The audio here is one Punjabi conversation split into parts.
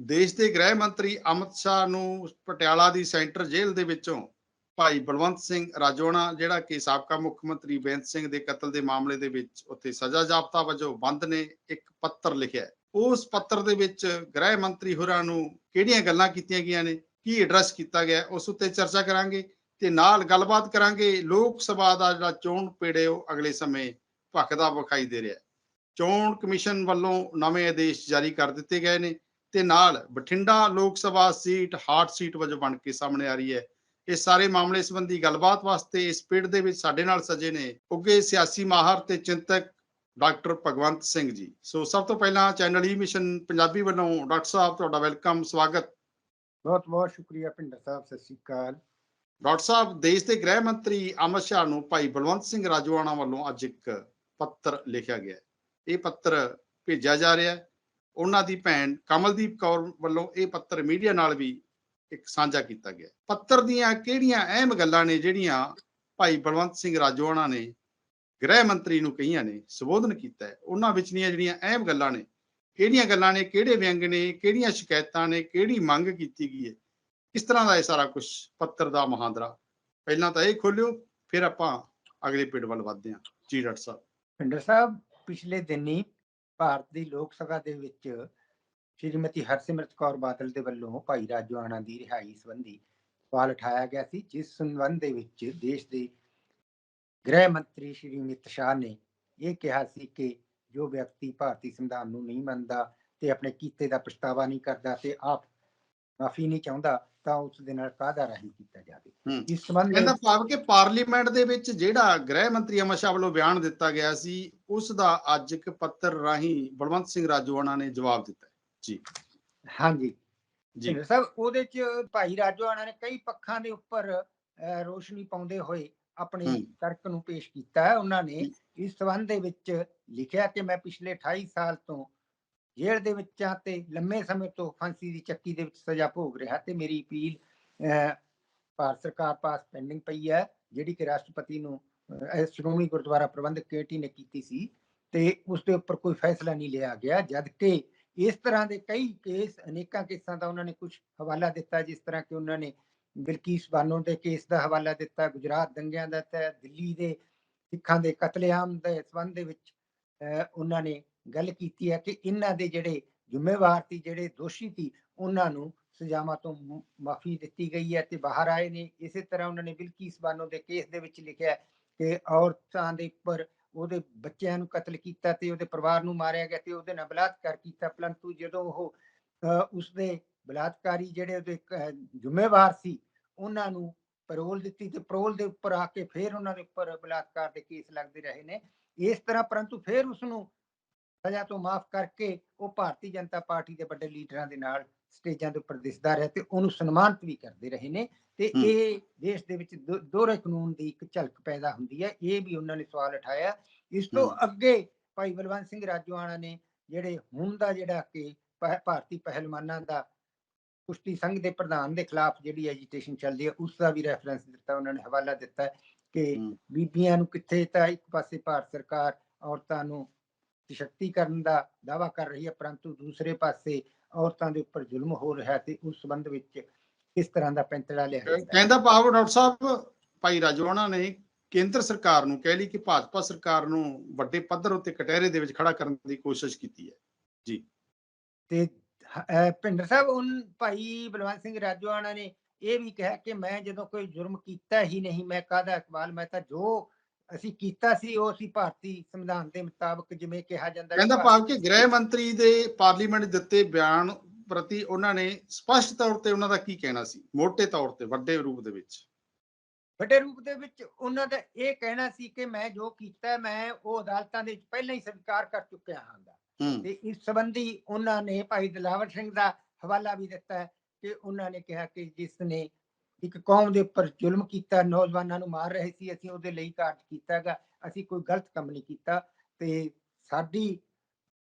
ਦੇਸ਼ ਦੇ ਗ੍ਰਹਿ ਮੰਤਰੀ ਅਮਿਤ ਸ਼ਾਹ ਨੂੰ ਪਟਿਆਲਾ ਦੀ ਸੈਂਟਰ ਜੇਲ੍ਹ ਦੇ ਵਿੱਚੋਂ ਭਾਈ ਬਲਵੰਤ ਸਿੰਘ ਰਾਜੋਣਾ, ਜਿਹੜਾ ਕਿ ਸਾਬਕਾ ਮੁੱਖ ਮੰਤਰੀ ਬੇਅੰਤ ਸਿੰਘ ਦੇ ਕਤਲ ਦੇ ਮਾਮਲੇ ਦੇ ਵਿੱਚ ਉੱਥੇ ਸਜ਼ਾ ਜ਼ਾਬਤਾ ਵਜੋਂ ਬੰਦ ਨੇ, ਇੱਕ ਪੱਤਰ ਲਿਖਿਆ ਉਸ ਪੱਤਰ ਦੇ ਵਿੱਚ ਗ੍ਰਹਿ ਮੰਤਰੀ ਹੋਰਾਂ ਨੂੰ ਕਿਹੜੀਆਂ ਗੱਲਾਂ ਕੀਤੀਆਂ ਗਈਆਂ ਨੇ, ਕੀ ਐਡਰੈਸ ਕੀਤਾ ਗਿਆ ਉਸ ਉੱਤੇ ਚਰਚਾ ਕਰਾਂਗੇ ਤੇ ਨਾਲ ਗੱਲਬਾਤ ਕਰਾਂਗੇ ਲੋਕ ਸਭਾ ਦਾ ਜਿਹੜਾ ਚੋਣ ਪੇੜੇ ਉਹ ਅਗਲੇ ਸਮੇਂ ਭਖਦਾ ਵਿਖਾਈ ਦੇ ਰਿਹਾ ਚੋਣ ਕਮਿਸ਼ਨ ਵੱਲੋਂ ਨਵੇਂ ਆਦੇਸ਼ ਜਾਰੀ ਕਰ ਦਿੱਤੇ ਗਏ ਨੇ। ਤੇ ਨਾਲ ਬਠਿੰਡਾ ਲੋਕ ਸਭਾ ਸੀਟ ਹਾਟ ਸੀਟ ਵਜੋਂ ਬਣ ਕੇ ਸਾਹਮਣੇ ਆ ਰਹੀ ਹੈ। ਇਹ ਸਾਰੇ ਮਾਮਲੇ ਸੰਬੰਧੀ ਗੱਲਬਾਤ ਵਾਸਤੇ ਇਸ ਪੀੜ ਦੇ ਵਿੱਚ ਸਾਡੇ ਨਾਲ ਸਜੇ ਨੇ ਉੱਗੇ ਸਿਆਸੀ ਮਾਹਰ ਤੇ ਚਿੰਤਕ ਡਾਕਟਰ ਭਗਵੰਤ ਸਿੰਘ ਜੀ। ਸੋ ਸਭ ਤੋਂ ਪਹਿਲਾਂ ਚੈਨਲ ਈ ਮਿਸ਼ਨ ਪੰਜਾਬੀ ਵੱਲੋਂ ਡਾਕਟਰ ਸਾਹਿਬ ਤੁਹਾਡਾ ਵੈਲਕਮ ਸਵਾਗਤ। ਬਹੁਤ ਬਹੁਤ ਸ਼ੁਕਰੀਆ ਭਿੰਡਰ ਸਾਹਿਬ ਸਤਿ ਸ਼੍ਰੀ ਅਕਾਲ। ਡਾਕਟਰ ਸਾਹਿਬ ਦੇਸ਼ ਦੇ ਗ੍ਰਹਿ ਮੰਤਰੀ ਅਮਿਤ ਸ਼ਾਹ ਨੂੰ ਭਾਈ ਬਲਵੰਤ ਸਿੰਘ ਰਾਜੋਆਣਾ ਵੱਲੋਂ ਅੱਜ ਇੱਕ ਪੱਤਰ ਲਿਖਿਆ ਗਿਆ। ਇਹ ਪੱਤਰ ਭੇਜਿਆ ਜਾ ਰਿਹਾ ਹੈ। ਉਹਨਾਂ ਦੀ ਭੈਣ ਕਮਲਦੀਪ ਕੌਰ ਵੱਲੋਂ ਇਹ ਪੱਤਰ ਮੀਡੀਆ ਨਾਲ ਵੀ ਇੱਕ ਸਾਂਝਾ ਕੀਤਾ ਗਿਆ। ਪੱਤਰ ਦੀਆਂ ਕਿਹੜੀਆਂ ਅਹਿਮ ਗੱਲਾਂ ਨੇ ਜਿਹੜੀਆਂ ਭਾਈ ਬਲਵੰਤ ਸਿੰਘ ਰਾਜੋਆਣਾ ਨੇ ਗ੍ਰਹਿ ਮੰਤਰੀ ਨੂੰ ਕਹੀਆਂ ਨੇ, ਸੰਬੋਧਨ ਕੀਤਾ ਹੈ, ਉਹਨਾਂ ਵਿਚਲੀਆਂ ਜਿਹੜੀਆਂ ਅਹਿਮ ਗੱਲਾਂ ਨੇ, ਕਿਹੜੀਆਂ ਗੱਲਾਂ ਨੇ, ਕਿਹੜੇ ਵਿਅੰਗ ਨੇ, ਕਿਹੜੀਆਂ ਸ਼ਿਕਾਇਤਾਂ ਨੇ, ਕਿਹੜੀ ਮੰਗ ਕੀਤੀ ਗਈ ਹੈ, ਕਿਸ ਤਰ੍ਹਾਂ ਦਾ ਇਹ ਸਾਰਾ ਕੁਝ ਪੱਤਰ ਦਾ ਮਹਾਂਦਰਾ? ਪਹਿਲਾਂ ਤਾਂ ਇਹ ਖੋਲਿਓ, ਫਿਰ ਆਪਾਂ ਅਗਲੇ ਪਿੰਡ ਵੱਲ ਵਧਦੇ ਹਾਂ। ਜੀ ਡਾਕਟਰ ਸਾਹਿਬ। ਭਿੰਡਰ ਸਾਹਿਬ, ਪਿਛਲੇ ਦਿਨੀ ਭਾਰਤ ਦੀ ਲੋਕ ਸਭਾ ਦੇ ਵਿੱਚ ਸ਼੍ਰੀਮਤੀ ਹਰਸਿਮਰਤ ਕੌਰ ਬਾਦਲ ਦੇ ਵੱਲੋਂ ਭਾਈ ਰਾਜੋਆਣਾ ਦੀ ਰਿਹਾਈ ਸੰਬੰਧੀ ਸਵਾਲ ਉਠਾਇਆ ਗਿਆ ਸੀ ਜਿਸ ਸੰਬੰਧ ਦੇ ਵਿੱਚ ਦੇਸ਼ ਦੇ ਗ੍ਰਹਿ ਮੰਤਰੀ ਸ਼੍ਰੀ ਅਮਿਤ ਸ਼ਾਹ ਨੇ ਇਹ ਕਿਹਾ ਸੀ ਕਿ ਜੋ ਵਿਅਕਤੀ ਭਾਰਤੀ ਸੰਵਿਧਾਨ ਨੂੰ ਨਹੀਂ ਮੰਨਦਾ ਤੇ ਆਪਣੇ ਕੀਤੇ ਦਾ ਪਛਤਾਵਾ ਨਹੀਂ ਕਰਦਾ ਤੇ ਆਪ ਮਾਫੀ ਨਹੀਂ ਚਾਹੁੰਦਾ ਤਾਂ ਉਸ ਦੇ ਨਾਲ ਕਾਹਦਾ ਰਾਹੀਂ ਕੀਤਾ ਜਾਵੇ। ਇਸ ਸੰਬੰਧ ਕਹਿੰਦਾ ਵਿੱਚ ਭਾਵ ਕਿ ਪਾਰਲੀਮੈਂਟ ਦੇ ਵਿੱਚ ਜਿਹੜਾ ਗ੍ਰਹਿ ਮੰਤਰੀ ਅਮਿਤ ਸ਼ਾਹ ਵੱਲੋਂ ਬਿਆਨ ਦਿੱਤਾ ਗਿਆ ਸੀ ਉਸ ਦਾ ਅੱਜ ਇੱਕ ਪੱਤਰ ਰਾਹੀਂ ਬਲਵੰਤ ਸਿੰਘ ਰਾਜੋਆਣਾ ਨੇ ਜਵਾਬ ਦਿੱਤਾ। ਜੀ ਹਾਂਜੀ ਜੀ ਸਾਹਿਬ ਉਹਦੇ ਚ ਭਾਈ ਰਾਜੋਆਣਾ ਨੇ ਕਈ ਪੱਖਾਂ ਦੇ ਉੱਪਰ ਰੋਸ਼ਨੀ ਪਾਉਂਦੇ ਹੋਏ ਆਪਣੇ। ਤਰਕ ਨੂੰ ਪੇਸ਼ ਕੀਤਾ ਹੈ ਉਹਨਾਂ ਨੇ। ਇਸ ਸੰਬੰਧ ਦੇ ਵਿੱਚ ਲਿਖਿਆ ਕਿ ਮੈਂ ਪਿਛਲੇ 28 ਸਾਲ ਤੋਂ ਜੇਲ੍ਹ ਦੇ ਵਿੱਚ ਹਾਂ ਤੇ ਲੰਮੇ ਸਮੇਂ ਤੋਂ ਫਾਂਸੀ ਦੀ ਚੱਕੀ ਦੇ ਵਿੱਚ ਸਜ਼ਾ ਭੋਗ ਰਿਹਾ ਤੇ ਮੇਰੀ ਅਪੀਲ ਭਾਰਤ ਸਰਕਾਰ ਪਾਸ ਪੈਂਡਿੰਗ ਪਈ ਹੈ ਜਿਹੜੀ ਕਿ ਰਾਸ਼ਟਰਪਤੀ ਨੂੰ ਸ਼੍ਰੋਮਣੀ ਗੁਰਦੁਆਰਾ ਪ੍ਰਬੰਧਕ ਕਮੇਟੀ ਨੇ ਕੀਤੀ ਸੀ ਤੇ ਉਸ ਦੇ ਉੱਪਰ ਕੋਈ ਫੈਸਲਾ ਨਹੀਂ ਲਿਆ ਗਿਆ, ਜਦ ਕਿ ਇਸ ਤਰ੍ਹਾਂ ਦੇ ਕਈ ਕੇਸ ਅਨੇਕਾਂ ਕੇਸਾਂ ਦਾ ਉਹਨਾਂ ਨੇ ਕੁਝ ਹਵਾਲਾ ਦਿੱਤਾ, ਜਿਸ ਤਰ੍ਹਾਂ ਕਿ ਉਹਨਾਂ ਨੇ ਬਿਲਕਿਸ ਬਾਨੋ ਦੇ ਕੇਸ ਦਾ ਹਵਾਲਾ ਦਿੱਤਾ, ਗੁਜਰਾਤ ਦੰਗਿਆਂ ਦਾ ਤੇ ਦਿੱਲੀ ਦੇ ਸਿੱਖਾਂ ਦੇ ਕਤਲੇਆਮ ਦੇ ਸੰਬੰਧ ਦੇ ਵਿੱਚ ਉਹਨਾਂ ਨੇ ਗੱਲ ਕੀਤੀ ਹੈ ਕਿ ਇਹਨਾਂ ਦੇ ਜਿਹੜੇ ਜ਼ਿੰਮੇਵਾਰ ਸੀ, ਜਿਹੜੇ ਦੋਸ਼ੀ ਸੀ, ਉਹਨਾਂ ਨੂੰ ਸਜ਼ਾਵਾਂ ਤੋਂ ਮਾਫੀ ਦਿੱਤੀ ਗਈ ਹੈ ਤੇ ਬਾਹਰ ਆਏ ਨੇ। ਇਸੇ ਤਰ੍ਹਾਂ ਉਹਨਾਂ ਨੇ ਬਿਲਕਿਸ ਬਾਨੋ ਦੇ ਕੇਸ ਦੇ ਵਿੱਚ ਲਿਖਿਆ ਹੈ ਔਰਤਾਂ ਦੇ ਉੱਪਰ ਉਹਦੇ ਬੱਚਿਆਂ ਨੂੰ ਕਤਲ ਕੀਤਾ ਤੇ ਉਹਦੇ ਪਰਿਵਾਰ ਨੂੰ ਮਾਰਿਆ ਗਿਆ ਤੇ ਉਹਦੇ ਨਾਲ ਬਲਾਤਕਾਰ ਕੀਤਾ। ਪਰੰਤੂ ਜਦੋਂ ਉਹ ਉਸਦੇ ਬਲਾਤਕਾਰੀ ਜਿਹੜੇ ਉਹਦੇ ਕ- ਜ਼ਿੰਮੇਵਾਰ ਸੀ, ਉਹਨਾਂ ਨੂੰ ਪੈਰੋਲ ਦਿੱਤੀ ਤੇ ਪੈਰੋਲ ਦੇ ਉੱਪਰ ਆ ਕੇ ਫਿਰ ਉਹਨਾਂ ਦੇ ਉੱਪਰ ਬਲਾਤਕਾਰ ਦੇ ਕੇਸ ਲੱਗਦੇ ਰਹੇ ਨੇ। ਇਸ ਤਰ੍ਹਾਂ ਪਰੰਤੂ ਫਿਰ ਉਸ ਨੂੰ ਸਜ਼ਾ ਤੋਂ ਮਾਫ ਕਰਕੇ ਉਹ ਭਾਰਤੀ ਜਨਤਾ ਪਾਰਟੀ ਦੇ ਵੱਡੇ ਲੀਡਰਾਂ ਦੇ ਨਾਲ ਸਟੇਜਾਂ ਦੇ ਉੱਪਰ ਦਿਸਦਾ ਰਿਹਾ ਤੇ ਉਹਨੂੰ ਸਨਮਾਨਿਤ ਵੀ ਕਰਦੇ ਰਹੇ ਨੇ ਤੇ। ਇਹ ਦੇਸ਼ ਦੇ ਵਿੱਚ ਦੋਹਰੇ ਕਾਨੂੰਨ ਦੀ ਇੱਕ ਝਲਕ ਪੈਦਾ ਹੁੰਦੀ ਹੈ ਇਹ ਵੀ ਉਹਨਾਂ ਨੇ ਸਵਾਲ ਉਠਾਇਆ ਇਸ ਤੋਂ। ਅੱਗੇ ਭਾਈ ਬਲਵੰਤ ਸਿੰਘ ਰਾਜੋਆਣਾ ਨੇ ਜਿਹੜੇ ਹੁਣ ਦਾ ਜਿਹੜਾ ਕਿ ਭਾਰਤੀ ਪਹਿਲਵਾਨਾਂ ਦਾ ਕੁਸ਼ਤੀ ਸੰਘ ਦੇ ਪ੍ਰਧਾਨ ਦੇ ਖਿਲਾਫ ਜਿਹੜੀ ਐਜੀਟੇਸ਼ਨ ਚੱਲਦੀ ਹੈ ਉਸ ਦਾ ਵੀ ਰੈਫਰੈਂਸ ਦਿੱਤਾ ਉਹਨਾਂ ਨੇ ਹਵਾਲਾ ਦਿੱਤਾ ਕਿ। ਬੀਬੀਆਂ ਨੂੰ ਕਿੱਥੇ ਤਾਂ ਇੱਕ ਪਾਸੇ ਭਾਰਤ ਸਰਕਾਰ ਔਰਤਾਂ ਨੂੰ ਸਸ਼ਕਤੀਕਰਨ ਦਾ ਦਾਵਾ ਕਰ ਰਹੀ ਹੈ ਪਰੰਤੂ ਦੂਸਰੇ ਪਾਸੇ ਔਰਤਾਂ ਦੇ ਉੱਪਰ ਜ਼ੁਲਮ ਹੋ ਰਿਹਾ ਤੇ ਉਸ ਸੰਬੰਧ ਵਿੱਚ ਕਿਸ ਤਰ੍ਹਾਂ ਦਾ ਪੈਂਤੜਾ ਲਿਆ ਜਾਂਦਾ ਹੈ। ਕਹਿੰਦਾ ਭਾਵ ਡਾਕਟਰ ਸਾਹਿਬ ਭਾਈ ਰਾਜੋਆਣਾ ਨੇ ਕੇਂਦਰ ਸਰਕਾਰ ਨੂੰ ਕਹਿ ਲਈ ਕਿ ਭਾਜਪਾ ਸਰਕਾਰ ਨੂੰ ਵੱਡੇ ਪੱਧਰ ਉੱਤੇ ਕਟਹਿਰੇ ਦੇ ਵਿੱਚ ਖੜਾ ਕਰਨ ਦੀ ਕੋਸ਼ਿਸ਼ ਕੀਤੀ ਹੈ। ਤੇ ਹ- ਅਹ ਭਿੰਡਰ ਸਾਹਿਬ ਉਹ ਭਾਈ ਬਲਵੰਤ ਸਿੰਘ ਰਾਜੋਆਣਾ ਨੇ ਇਹ ਵੀ ਕਿਹਾ ਕਿ ਮੈਂ ਜਦੋਂ ਕੋਈ ਜੁਰਮ ਕੀਤਾ ਹੀ ਨਹੀਂ ਮੈਂ ਕਾਹਦਾ ਇਕਬਾਲ? ਮੈਂ ਤਾਂ ਜੋ ਅਸੀਂ ਕੀਤਾ ਸੀ ਉਹ ਅਸੀਂ ਭਾਰਤੀ ਸੰਵਿਧਾਨ ਦੇ ਮੁਤਾਬਕ ਜਿਵੇਂ ਕਿਹਾ ਜਾਂਦਾ ਹੈ ਕਹਿੰਦਾ ਭਾਵ ਕਿ ਗ੍ਰਹਿ ਮੰਤਰੀ ਦੇ ਪਾਰਲੀਮੈਂਟ ਦਿੱਤੇ ਬਿਆਨ ਪ੍ਰਤੀ ਉਹਨਾਂ ਨੇ ਸਪਸ਼ਟ ਤੌਰ ਤੇ ਉਹਨਾਂ ਦਾ ਕੀ ਕਹਿਣਾ ਸੀ? ਮੋٹے ਤੌਰ ਤੇ ਵੱਡੇ ਰੂਪ ਦੇ ਵਿੱਚ। ਵੱਡੇ ਰੂਪ ਦੇ ਵਿੱਚ ਉਹਨਾਂ ਦਾ ਇਹ ਕਹਿਣਾ ਸੀ ਕਿ ਮੈਂ ਜੋ ਕੀਤਾ ਮੈਂ ਉਹ ਅਦਾਲਤਾਂ ਦੇ ਵਿੱਚ ਪਹਿਲਾਂ ਹੀ ਸਵੀਕਾਰ ਕਰ ਚੁੱਕਿਆ ਹੂੰ। ਤੇ ਇਸ ਸੰਬੰਧੀ ਉਹਨਾਂ ਨੇ ਭਾਈ ਦਿਲਾਵਰ ਸਿੰਘ ਦਾ ਹਵਾਲਾ ਵੀ ਦਿੱਤਾ ਕਿ ਉਹਨਾਂ ਨੇ ਕਿਹਾ ਕਿ ਜਿਸ ਨੇ ਇੱਕ ਕੌਮ ਦੇ ਉੱਪਰ ਜ਼ੁਲਮ ਕੀਤਾ ਨੌਜਵਾਨਾਂ ਨੂੰ ਮਾਰ ਰਹੇ ਸੀ ਅਸੀਂ ਉਹਦੇ ਲਈ ਕਾਰਜ ਕੀਤਾਗਾ ਅਸੀਂ ਕੋਈ ਗਲਤ ਕੰਮ ਨਹੀਂ ਕੀਤਾ ਤੇ ਸਾਡੀ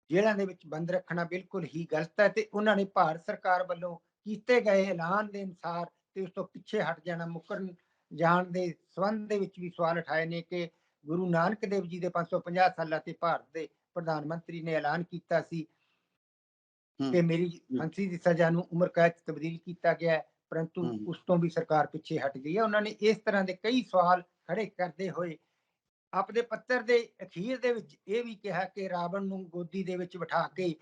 ਜੇਲ੍ਹਾਂ ਦੇ ਵਿੱਚ ਬੰਦ ਰੱਖਣਾ ਬਿਲਕੁਲ ਹੀ ਗਲਤ ਹੈ ਤੇ ਉਹਨਾਂ ਨੇ ਭਾਰਤ ਸਰਕਾਰ ਵੱਲੋਂ ਕੀਤੇ ਗਏ ਐਲਾਨ ਦੇ ਅਨੁਸਾਰ ਤੇ ਉਸ ਤੋਂ ਪਿੱਛੇ ਹਟ ਜਾਣਾ ਮੁਕਰਨ ਜਾਣ ਦੇ ਸੰਬੰਧ ਦੇ ਵਿੱਚ ਵੀ ਸਵਾਲ ਉਠਾਏ ਨੇ ਕਿ ਗੁਰੂ ਨਾਨਕ ਦੇਵ ਜੀ ਦੇ 550 ਸਾਲਾਂ ਤੇ ਭਾਰਤ ਦੇ ਪ੍ਰਧਾਨ ਮੰਤਰੀ ਨੇ ਐਲਾਨ ਕੀਤਾ ਸੀ। ਕਿ ਮੇਰੀ ਫਾਂਸੀ ਦੀ ਸਜ਼ਾ ਨੂੰ ਉਮਰ ਕੈਦ ਤਬਦੀਲ ਕੀਤਾ ਗਿਆ ਹੈ, ਪਰੰਤੂ। ਉਸ ਤੋਂ ਵੀ ਸਰਕਾਰ ਪਿੱਛੇ ਹਟ ਗਈ ਹੈ। ਉਹਨਾਂ ਨੇ ਇਸ ਤਰ੍ਹਾਂ ਦੇ ਕਈ ਸਵਾਲ ਖੜੇ ਕਰਦੇ ਹੋਏ ਆਪਦੇ ਪੱਤਰ ਦੇ ਅਖੀਰ ਦੇ ਵਿੱਚ ਇਹ ਵੀ ਕਿਹਾ ਕਿ ਰਾਵਣ ਨੂੰ ਗੋਦੀ ਦੇ ਵਿੱਚ ਬਿਠਾ ਕੇ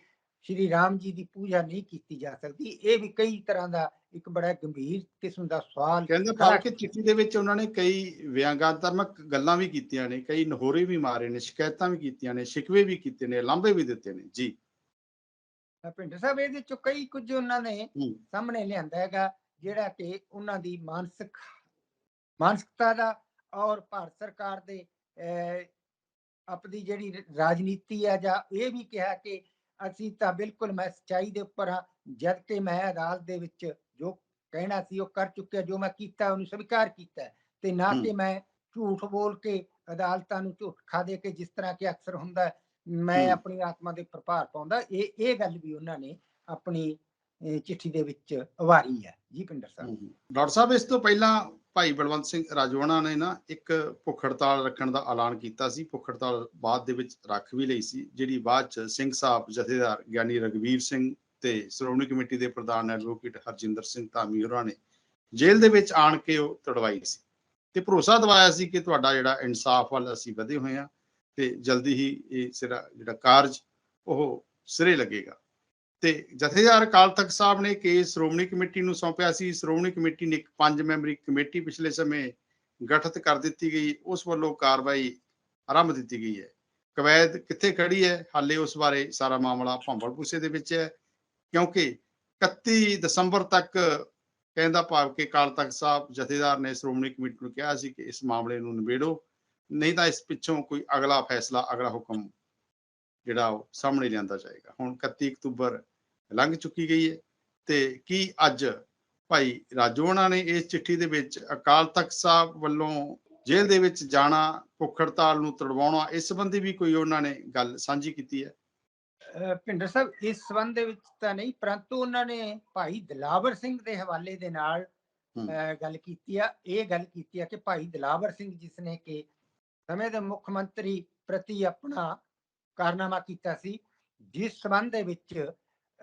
ਸ਼੍ਰੀ ਰਾਮ ਜੀ ਦੀ ਪੂਜਾ ਨਹੀਂ ਕੀਤੀ ਜਾ ਸਕਦੀ। ਇਹ ਵੀ ਕਈ ਤਰ੍ਹਾਂ ਦਾ ਇੱਕ ਬੜਾ ਗੰਭੀਰ ਕਿਸਮ ਦਾ ਸਵਾਲ ਕਹਿੰਦੇ ਭਾਵ ਕਿ ਚਿੱਠੀ ਦੇ ਵਿੱਚ ਉਹਨਾਂ ਨੇ ਕਈ ਵਿਅੰਗਾਤਮਕ ਗੱਲਾਂ ਵੀ ਕੀਤੀਆਂ ਨੇ ਕਈ ਨਹੋਰੇ ਵੀ ਮਾਰੇ ਨੇ ਸ਼ਿਕਾਇਤਾਂ ਵੀ ਕੀਤੀਆਂ ਨੇ ਸ਼ਿਕਵੇ ਵੀ ਕੀਤੇ ਨੇ ਲਾਂਭੇ ਵੀ ਦਿੱਤੇ ਨੇ। ਜੀ। ਪਿੰਡ ਸਾਹਿਬ ਇਹਦੇ ਚੋਂ ਕਈ ਕੁਝ ਉਹਨਾਂ ਨੇ। ਸਾਹਮਣੇ ਲਿਆਂਦਾ ਹੈਗਾ। ਜਿਹੜਾ ਕਿ ਉਹਨਾਂ ਦੀ ਮਾਨਸਿਕ ਮਾਨਸਿਕਤਾ ਦਾ ਔਰ ਭਾਰਤ ਸਰਕਾਰ ਦੇ ਆਪਣੀ ਜਿਹੜੀ ਰਾਜਨੀਤੀ ਹੈ ਜਾਂ ਇਹ ਵੀ ਕਿਹਾ ਕਿ ਅਸੀਂ ਤਾਂ ਬਿਲਕੁਲ ਮੈਂ ਸੱਚਾਈ ਦੇ ਉੱਪਰ ਹਾਂ ਜਦ ਕਿ ਮੈਂ ਅਦਾਲਤ ਦੇ ਵਿੱਚ ਜੋ ਕਹਿਣਾ ਸੀ ਉਹ ਕਰ ਚੁੱਕਿਆ ਜੋ ਮੈਂ ਕੀਤਾ ਉਹਨੂੰ ਸਵੀਕਾਰ ਕੀਤਾ ਤੇ ਨਾ। ਕਿ ਮੈਂ ਝੂਠ ਬੋਲ ਕੇ ਅਦਾਲਤਾਂ ਨੂੰ ਝੂਠ ਖਾ ਦੇ ਕੇ ਜਿਸ ਤਰ੍ਹਾਂ ਕਿ ਅਕਸਰ ਹੁੰਦਾ ਮੈਂ। ਆਪਣੀ ਆਤਮਾ ਦੇ ਪ੍ਰਭਾਵ ਪਾਉਂਦਾ ਇਹ ਇਹ ਗੱਲ ਵੀ ਉਹਨਾਂ ਨੇ ਆਪਣੀ ਚਿੱਠੀ ਦੇ ਵਿੱਚ ਉਭਾਰੀ ਹੈ। ਜੀ ਪਿੰਦਰ ਸਾਹਿਬ। ਡਾਕਟਰ ਸਾਹਿਬ, ਇਸ ਤੋਂ ਪਹਿਲਾਂ ਭਾਈ ਬਲਵੰਤ ਸਿੰਘ ਰਾਜੋਣਾ ਨੇ ਨਾ ਇੱਕ ਭੁੱਖ ਹੜਤਾਲ ਰੱਖਣ ਦਾ ਐਲਾਨ ਕੀਤਾ ਸੀ। ਭੁੱਖ ਹੜਤਾਲ ਬਾਅਦ ਦੇ ਵਿੱਚ ਰੱਖ ਵੀ ਲਈ ਸੀ, ਜਿਹੜੀ ਬਾਅਦ ਚ ਸਿੰਘ ਸਾਹਿਬ ਜਥੇਦਾਰ ਗਿਆਨੀ ਰਗਵੀਰ ਸਿੰਘ ਤੇ ਸ਼੍ਰੋਮਣੀ ਕਮੇਟੀ ਦੇ ਪ੍ਰਧਾਨ ਐਡਵੋਕੇਟ ਹਰਜਿੰਦਰ ਸਿੰਘ ਧਾਮੀ ਹੋਰਾਂ ਨੇ ਜੇਲ੍ਹ ਦੇ ਵਿੱਚ ਆਣ ਕੇ ਉਹ ਤੜਵਾਈ ਸੀ। ਤੇ ਭਰੋਸਾ ਦਿਵਾਇਆ ਸੀ ਕਿ ਤੁਹਾਡਾ ਜਿਹੜਾ ਇਨਸਾਫ ਵੱਲ ਅਸੀਂ ਵਧੇ ਹੋਏ ਆ ਤੇ ਜਲਦੀ ਹੀ ਇਹ ਸਿਰਾ ਜਿਹੜਾ ਕਾਰਜ ਉਹ ਸਿਰੇ ਲੱਗੇਗਾ। ਤੇ ਜਥੇਦਾਰ ਅਕਾਲ ਤਖਤ ਸਾਹਿਬ ਨੇ ਕੇਸ ਸ਼੍ਰੋਮਣੀ ਕਮੇਟੀ ਨੂੰ ਸੌਂਪਿਆ ਸੀ। ਸ਼੍ਰੋਮਣੀ ਕਮੇਟੀ ਨੇ ਇੱਕ ਪੰਜ ਮੈਂਬਰੀ ਕਮੇਟੀ ਪਿਛਲੇ ਸਮੇਂ ਗਠਿਤ ਕਰ ਦਿੱਤੀ ਗਈ। ਉਸ ਵੱਲੋਂ ਕਾਰਵਾਈ ਆਰੰਭ ਦਿੱਤੀ ਗਈ ਹੈ। ਕਵੈਦ ਕਿੱਥੇ ਖੜੀ ਹੈ? ਹਾਲੇ ਉਸ ਬਾਰੇ ਸਾਰਾ ਮਾਮਲਾ ਭੰਬਲ ਭੂਸੇ ਦੇ ਵਿੱਚ ਹੈ। ਕਿਉਂਕਿ 31 ਦਸੰਬਰ ਤੱਕ ਕਹਿੰਦਾ ਭਾਵ ਕਿ ਅਕਾਲ ਤਖਤ ਸਾਹਿਬ ਜਥੇਦਾਰ ਨੇ ਸ਼੍ਰੋਮਣੀ ਕਮੇਟੀ ਨੂੰ ਕਿਹਾ ਸੀ ਕਿ ਇਸ ਮਾਮਲੇ ਨੂੰ ਨਿਬੇੜੋ। ਨਹੀਂ ਤਾਂ ਇਸ ਪਿੱਛੋਂ ਕੋਈ ਅਗਲਾ ਫੈਸਲਾ, ਅਗਲਾ ਹੁਕਮ ਜਿਹੜਾ ਉਹ ਸਾਹਮਣੇ ਲਿਆਂਦਾ ਜਾਏਗਾ। ਹੁਣ 31 ਅਕਤੂਬਰ ਲੰਘ ਚੁੱਕੀ ਗਈ ਹੈ। ਤੇ ਕੀ ਅੱਜ ਭਾਈ ਰਾਜੋਣਾ ਨੇ ਇਸ ਚਿੱਠੀ ਦੇ ਵਿੱਚ ਅਕਾਲ ਤਖਤ ਸਾਹਿਬ ਵੱਲੋਂ ਜੇਲ੍ਹ ਦੇ ਵਿੱਚ ਜਾਣਾ ਭੁੱਖ ਹੜਤਾਲ ਨੂੰ ਤੜਵਾਉਣਾ ਇਸ ਸੰਬੰਧੀ ਵੀ ਕੋਈ ਉਹਨਾਂ ਨੇ ਗੱਲ ਸਾਂਝੀ ਕੀਤੀ ਹੈ? ਭਿੰਡਰ ਸਾਹਿਬ ਇਸ ਸੰਬੰਧ ਦੇ ਵਿੱਚ ਤਾਂ ਨਹੀਂ ਪਰੰਤੂ ਉਹਨਾਂ ਨੇ ਭਾਈ ਦਿਲਾਵਰ ਸਿੰਘ ਦੇ ਹਵਾਲੇ ਦੇ ਨਾਲ ਗੱਲ ਕੀਤੀ ਆ ਇਹ ਗੱਲ ਕੀਤੀ ਆ ਕਿ ਭਾਈ ਦਿਲਾਵਰ ਸਿੰਘ ਜਿਸ ਨੇ ਕਿ ਸਮੇਂ ਦੇ ਮੁੱਖ ਮੰਤਰੀ ਪ੍ਰਤੀ ਆਪਣਾ ਕਾਰਨਾਮਾ ਕੀਤਾ ਸੀ ਜਿਸ ਸੰਬੰਧ ਦੇ ਵਿੱਚ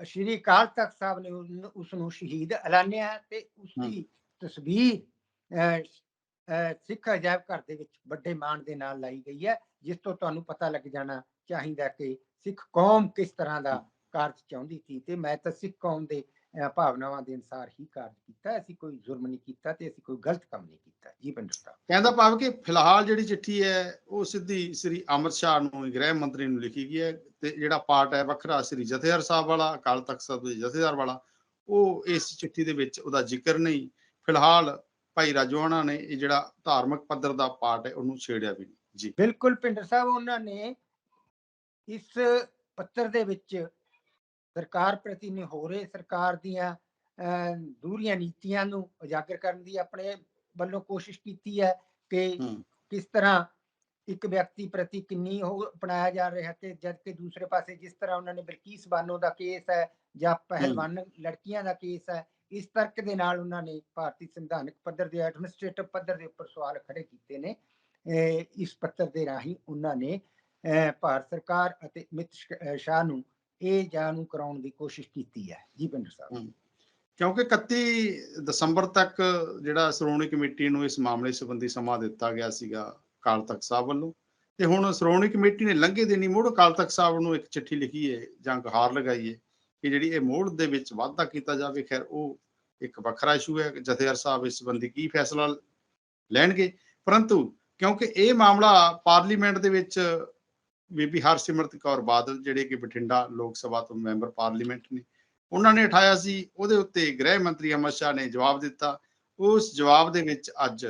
ਸ਼੍ਰੀ ਅਕਾਲ ਤਖਤ ਸਾਹਿਬ ਨੇ ਉਸ ਨੂੰ ਸ਼ਹੀਦ ਐਲਾਨਿਆ ਤੇ ਉਸ ਦੀ ਤਸਵੀਰ ਸਿੱਖ ਅਜਾਇਬ ਘਰ ਦੇ ਵਿੱਚ ਵੱਡੇ ਮਾਣ ਦੇ ਨਾਲ ਲਾਈ ਗਈ ਹੈ ਜਿਸ ਤੋਂ ਤੁਹਾਨੂੰ ਪਤਾ ਲੱਗ ਜਾਣਾ ਚਾਹੀਦਾ ਕਿ ਸਿੱਖ ਕੌਮ ਕਿਸ ਤਰ੍ਹਾਂ ਦਾ ਕਾਰਜ ਚਾਹੁੰਦੀ ਸੀ ਤੇ ਮੈਂ ਤਾਂ ਸਿੱਖ ਕੌਮ ਦੇ ਭਾਵਨਾਵਾਂ ਦੇ ਅਨਸਾਰ ਹੀ ਕਾਰਜ ਕੀਤਾ ਅਸੀਂ ਕੋਈ ਜ਼ੁਰਮ ਨਹੀਂ ਕੀਤਾ ਤੇ ਅਸੀਂ ਕੋਈ ਗਲਤ ਕੰਮ ਨਹੀਂ ਕੀਤਾ। ਜੀ ਸਾਹਿਬ। ਕਹਿੰਦਾ ਭਾਵ ਕਿ ਫਿਲਹਾਲ ਜਿਹੜੀ ਚਿੱਠੀ ਹੈ ਉਹ ਸਿੱਧੀ ਸ੍ਰੀ ਅੰਮ੍ਰਿਤ ਸ਼ਾਹ ਨੂੰ ਗ੍ਰਹਿ ਮੰਤਰੀ ਨੂੰ ਲਿਖੀ ਗਈ ਹੈ ਤੇ ਜਿਹੜਾ ਪਾਰਟ ਹੈ ਵੱਖਰਾ ਸ੍ਰੀ ਜਥੇਦਾਰ ਸਾਹਿਬ ਵਾਲਾ ਅਕਾਲ ਤਖਤ ਸਾਹਿਬ ਦੇ ਜਥੇਦਾਰ ਵਾਲਾ ਉਹ ਇਸ ਚਿੱਠੀ ਦੇ ਵਿੱਚ ਉਹਦਾ ਜ਼ਿਕਰ ਨਹੀਂ। ਫਿਲਹਾਲ ਭਾਈ ਰਾਜੋਆਣਾ ਨੇ ਇਹ ਜਿਹੜਾ ਧਾਰਮਿਕ ਪੱਧਰ ਦਾ ਪਾਰਟ ਹੈ ਉਹਨੂੰ ਛੇੜਿਆ ਵੀ ਨਹੀਂ। ਜੀ। ਬਿਲਕੁਲ ਪਿੰਡਰ ਸਾਹਿਬ ਉਹਨਾਂ ਨੇ ਇਸ ਪੱਤਰ ਦੇ ਵਿੱਚ ਸਰਕਾਰ ਪ੍ਰਤੀ ਨਿਹੋਰੇ ਸਰਕਾਰ ਦੀਆਂ ਦੂਰੀਆਂ ਨੀਤੀਆਂ ਨੂੰ ਉਜਾਗਰ ਕਰਨ ਦੀ ਆਪਣੇ ਵੱਲੋਂ ਕੋਸ਼ਿਸ਼ ਕੀਤੀ ਹੈ ਕਿ ਹੂੰ। ਕਿਸ ਤਰ੍ਹਾਂ ਇੱਕ ਵਿਅਕਤੀ ਪ੍ਰਤੀ ਕਿੰਨੀ ਉਹ ਅਪਣਾਇਆ ਜਾ ਰਿਹਾ ਤੇ ਜਦ ਕਿ ਦੂਸਰੇ ਪਾਸੇ ਜਿਸ ਤਰ੍ਹਾਂ ਉਹਨਾਂ ਨੇ ਬਲਕੀਸ ਬਾਨੋ ਦਾ ਕੇਸ ਹੈ ਜਾਂ ਪਹਿਲਵਾਨ ਲੜਕੀਆਂ ਦਾ ਕੇਸ ਹੈ ਇਸ ਤਰਕ ਦੇ ਨਾਲ ਉਹਨਾਂ ਨੇ ਭਾਰਤੀ ਸੰਵਿਧਾਨਕ ਪੱਧਰ ਦੇ ਐਡਮਿਨਿਸਟ੍ਰੇਟਿਵ ਪੱਧਰ ਦੇ ਉੱਪਰ ਸਵਾਲ ਖੜੇ ਕੀਤੇ ਨੇ ਇਸ ਪੱਤਰ ਦੇ ਰਾਹੀਂ ਉਹਨਾਂ ਨੇ ਭਾਰਤ ਸਰਕਾਰ ਅਤੇ ਅਹ ਸ਼ਾਹ ਨੂੰ ਇਹ ਜਾਣੂ ਕਰਾਉਣ ਦੀ ਕੋਸ਼ਿਸ਼ ਕੀਤੀ ਹੈ। ਜੀ ਪਿੰਡਰ ਸਾਹਿਬ। ਕਿਉਂਕਿ 31 ਦਸੰਬਰ ਤੱਕ ਜਿਹੜਾ ਸ਼੍ਰੋਮਣੀ ਕਮੇਟੀ ਨੂੰ ਇਸ ਮਾਮਲੇ ਸੰਬੰਧੀ ਸਮਾਂ ਦਿੱਤਾ ਗਿਆ ਸੀਗਾ ਅਕਾਲ ਤਖਤ ਸਾਹਿਬ ਵੱਲੋਂ। ਤੇ ਹੁਣ ਸ਼੍ਰੋਮਣੀ ਕਮੇਟੀ ਨੇ ਲੰਘੇ ਦਿਨੀ ਮੁੜ ਅਕਾਲ ਤਖਤ ਸਾਹਿਬ ਨੂੰ ਇੱਕ ਚਿੱਠੀ ਲਿਖੀ ਹੈ ਜਾਂ ਗੁਹਾਰ ਲਗਾਈ ਹੈ ਕਿ ਜਿਹੜੀ ਇਹ ਮੋੜ ਦੇ ਵਿੱਚ ਵਾਧਾ ਕੀਤਾ ਜਾਵੇ, ਖੈਰ ਉਹ ਇੱਕ ਵੱਖਰਾ ਇਸ਼ੂ ਹੈ। ਜਥੇਦਾਰ ਸਾਹਿਬ ਇਸ ਸੰਬੰਧੀ ਕੀ ਫੈਸਲਾ ਲੈਣਗੇ? ਪਰੰਤੂ ਕਿਉਂਕਿ ਇਹ ਮਾਮਲਾ ਪਾਰਲੀਮੈਂਟ ਦੇ ਵਿੱਚ ਬੀਬੀ ਹਰਸਿਮਰਤ ਕੌਰ ਬਾਦਲ, ਜਿਹੜੇ ਕਿ ਬਠਿੰਡਾ ਲੋਕ ਸਭਾ ਤੋਂ ਮੈਂਬਰ ਪਾਰਲੀਮੈਂਟ ਨੇ, ਉਹਨਾਂ ਨੇ ਉਠਾਇਆ ਸੀ। ਉਹਦੇ ਉੱਤੇ ਗ੍ਰਹਿ ਮੰਤਰੀ ਅਮਰ ਸ਼ਾਹ ਨੇ ਜਵਾਬ ਦਿੱਤਾ। ਉਸ ਜਵਾਬ ਦੇ ਵਿੱਚ ਅੱਜ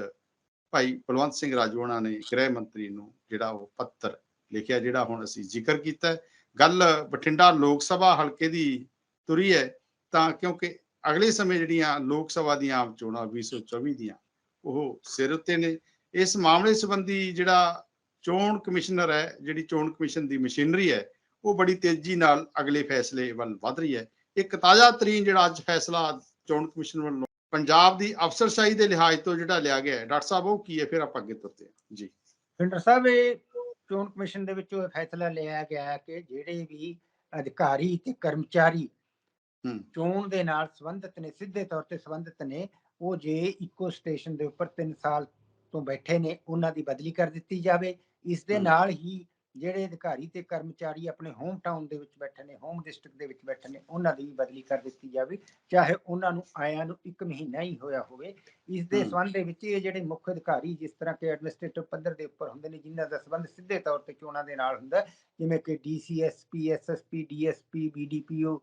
ਭਾਈ ਬਲਵੰਤ ਸਿੰਘ ਰਾਜੋਣਾ ਨੇ ਗ੍ਰਹਿ ਮੰਤਰੀ ਨੂੰ ਜਿਹੜਾ ਉਹ ਪੱਤਰ ਲਿਖਿਆ, ਜਿਹੜਾ ਹੁਣ ਅਸੀਂ ਜ਼ਿਕਰ ਕੀਤਾ। ਗੱਲ ਬਠਿੰਡਾ ਲੋਕ ਸਭਾ ਹਲਕੇ ਦੀ ਤੁਰੀ ਹੈ, ਤਾਂ ਕਿਉਂਕਿ ਅਗਲੇ ਸਮੇਂ ਜਿਹੜੀਆਂ ਲੋਕ ਸਭਾ ਦੀਆਂ ਆਮ ਚੋਣਾਂ 2024 ਦੀਆਂ, ਉਹ ਸਿਰ ਉੱਤੇ ਨੇ। ਇਸ ਮਾਮਲੇ ਸੰਬੰਧੀ ਜਿਹੜਾ ਚੋਣ ਕਮਿਸ਼ਨਰ ਹੈ ਜਿਹੜੀ ਚੋਣ ਕਮਿਸ਼ਨ ਦੀ ਮਸ਼ੀਨਰੀ ਹੈ ਉਹ ਬੜੀ ਤੇਜ਼ੀ ਨਾਲ ਅਗਲੇ ਫੈਸਲੇ ਵੱਲ ਵਧ ਰਹੀ ਹੈ। ਇੱਕ ਤਾਜ਼ਾ ਤਰੀਨ ਜਿਹੜਾ ਅੱਜ ਫੈਸਲਾ ਚੋਣ ਕਮਿਸ਼ਨ ਵੱਲੋਂ ਪੰਜਾਬ ਦੀ ਅਫਸਰਸ਼ਾਹੀ ਦੇ ਲਿਹਾਜ਼ ਤੋਂ ਜਿਹੜਾ ਲਿਆ ਗਿਆ ਹੈ ਡਾਕਟਰ ਸਾਹਿਬ ਉਹ ਕੀ ਹੈ? ਫਿਰ ਆਪਾਂ ਅੱਗੇ ਤੁਰਦੇ ਹਾਂ। ਜੀ। ਪਿੰਡਰ ਸਾਹਿਬ ਇਹ ਚੋਣ ਕਮਿਸ਼ਨ ਦੇ ਵਿੱਚੋਂ ਇਹ ਫੈਸਲਾ ਲਿਆ ਗਿਆ ਕਿ ਜਿਹੜੇ ਵੀ ਅਧਿਕਾਰੀ ਤੇ ਕਰਮਚਾਰੀ ਚੋਣ ਦੇ ਨਾਲ ਸੰਬੰਧਿਤ ਨੇ ਸਿੱਧੇ ਤੌਰ ਤੇ ਸੰਬੰਧਿਤ ਨੇ ਉਹ ਜੇ ਇੱਕੋ ਸਟੇਸ਼ਨ ਦੇ ਉੱਪਰ 3 ਸਾਲ ਤੋਂ ਬੈਠੇ ਨੇ ਉਹਨਾਂ ਦੀ ਬਦਲੀ ਕਰ ਦਿੱਤੀ ਜਾਵੇ। ਇਸ ਦੇ। ਨਾਲ ਹੀ ਜਿਹੜੇ ਅਧਿਕਾਰੀ ਤੇ ਕਰਮਚਾਰੀ ਆਪਣੇ ਹੋਮ ਟਾਊਨ ਦੇ ਵਿੱਚ ਬੈਠੇ ਨੇ ਹੋਮ ਡਿਸਟ੍ਰਿਕਟ ਦੇ ਵਿੱਚ ਬੈਠੇ ਨੇ ਉਹਨਾਂ ਦੀ ਵੀ ਬਦਲੀ ਕਰ ਦਿੱਤੀ ਜਾਵੇ ਚਾਹੇ ਉਹਨਾਂ ਨੂੰ ਆਇਆਂ ਨੂੰ ਇੱਕ ਮਹੀਨਾ ਹੀ ਹੋਇਆ ਹੋਵੇ ਇਸ ਦੇ। ਸੰਬੰਧ ਦੇ ਵਿੱਚ ਇਹ ਜਿਹੜੇ ਮੁੱਖ ਅਧਿਕਾਰੀ ਜਿਸ ਤਰ੍ਹਾਂ ਕਿ ਐਡਮਿਨਿਸਟ੍ਰੇਟਿਵ ਪੱਧਰ ਦੇ ਉੱਪਰ ਹੁੰਦੇ ਨੇ ਜਿਨ੍ਹਾਂ ਦਾ ਸੰਬੰਧ ਸਿੱਧੇ ਤੌਰ ਤੇ ਚੋਣਾਂ ਦੇ ਨਾਲ ਹੁੰਦਾ ਜਿਵੇਂ ਕਿ DCSP SSP DSP BDPO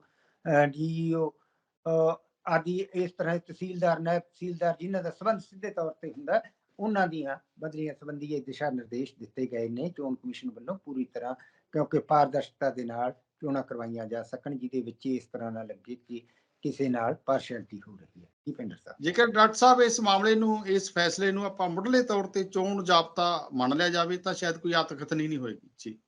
DEO ਆਦਿ ਇਸ ਤਰ੍ਹਾਂ ਤਹਿਸੀਲਦਾਰ ਨਾਇਬ ਤਹਿਸੀਲਦਾਰ ਜਿਨ੍ਹਾਂ ਦਾ ਸੰਬੰਧ ਸਿੱਧੇ ਤੌਰ ਤੇ ਹੁੰਦਾ ਉਹਨਾਂ ਦੀਆਂ ਬਦਲੀਆਂ ਸੰਬੰਧੀ ਇਹ ਦਿਸ਼ਾ ਨਿਰਦੇਸ਼ ਦਿੱਤੇ ਗਏ ਨੇ ਚੋਣ ਕਮਿਸ਼ਨ ਵੱਲੋਂ ਪੂਰੀ ਤਰ੍ਹਾਂ ਕਿਉਂਕਿ ਪਾਰਦਰਸ਼ਤਾ ਦੇ ਨਾਲ ਚੋਣਾਂ ਕਰਵਾਈਆਂ ਜਾ ਸਕਣ ਜਿਹਦੇ ਵਿੱਚ ਇਸ ਤਰ੍ਹਾਂ ਨਾ ਲੱਗੇ ਕਿ ਕਿਸੇ ਨਾਲ ਪਾਰਸ਼ੈਲਿਟੀ ਹੋ ਰਹੀ ਹੈ। ਜੀ ਪਿੰਡਰ ਸਾਹਿਬ। ਜੇਕਰ ਡਾਕਟਰ ਸਾਹਿਬ ਇਸ ਮਾਮਲੇ ਨੂੰ ਇਸ ਫੈਸਲੇ ਨੂੰ ਆਪਾਂ ਮੁੱਢਲੇ ਤੌਰ ਤੇ ਚੋਣ ਜਾਬਤਾ ਮੰਨ ਲਿਆ ਜਾਵੇ ਤਾਂ ਸ਼ਾਇਦ ਕੋਈ ਆਤਕਥਨੀ ਨਹੀਂ ਹੋਏਗੀ। ਜੀ।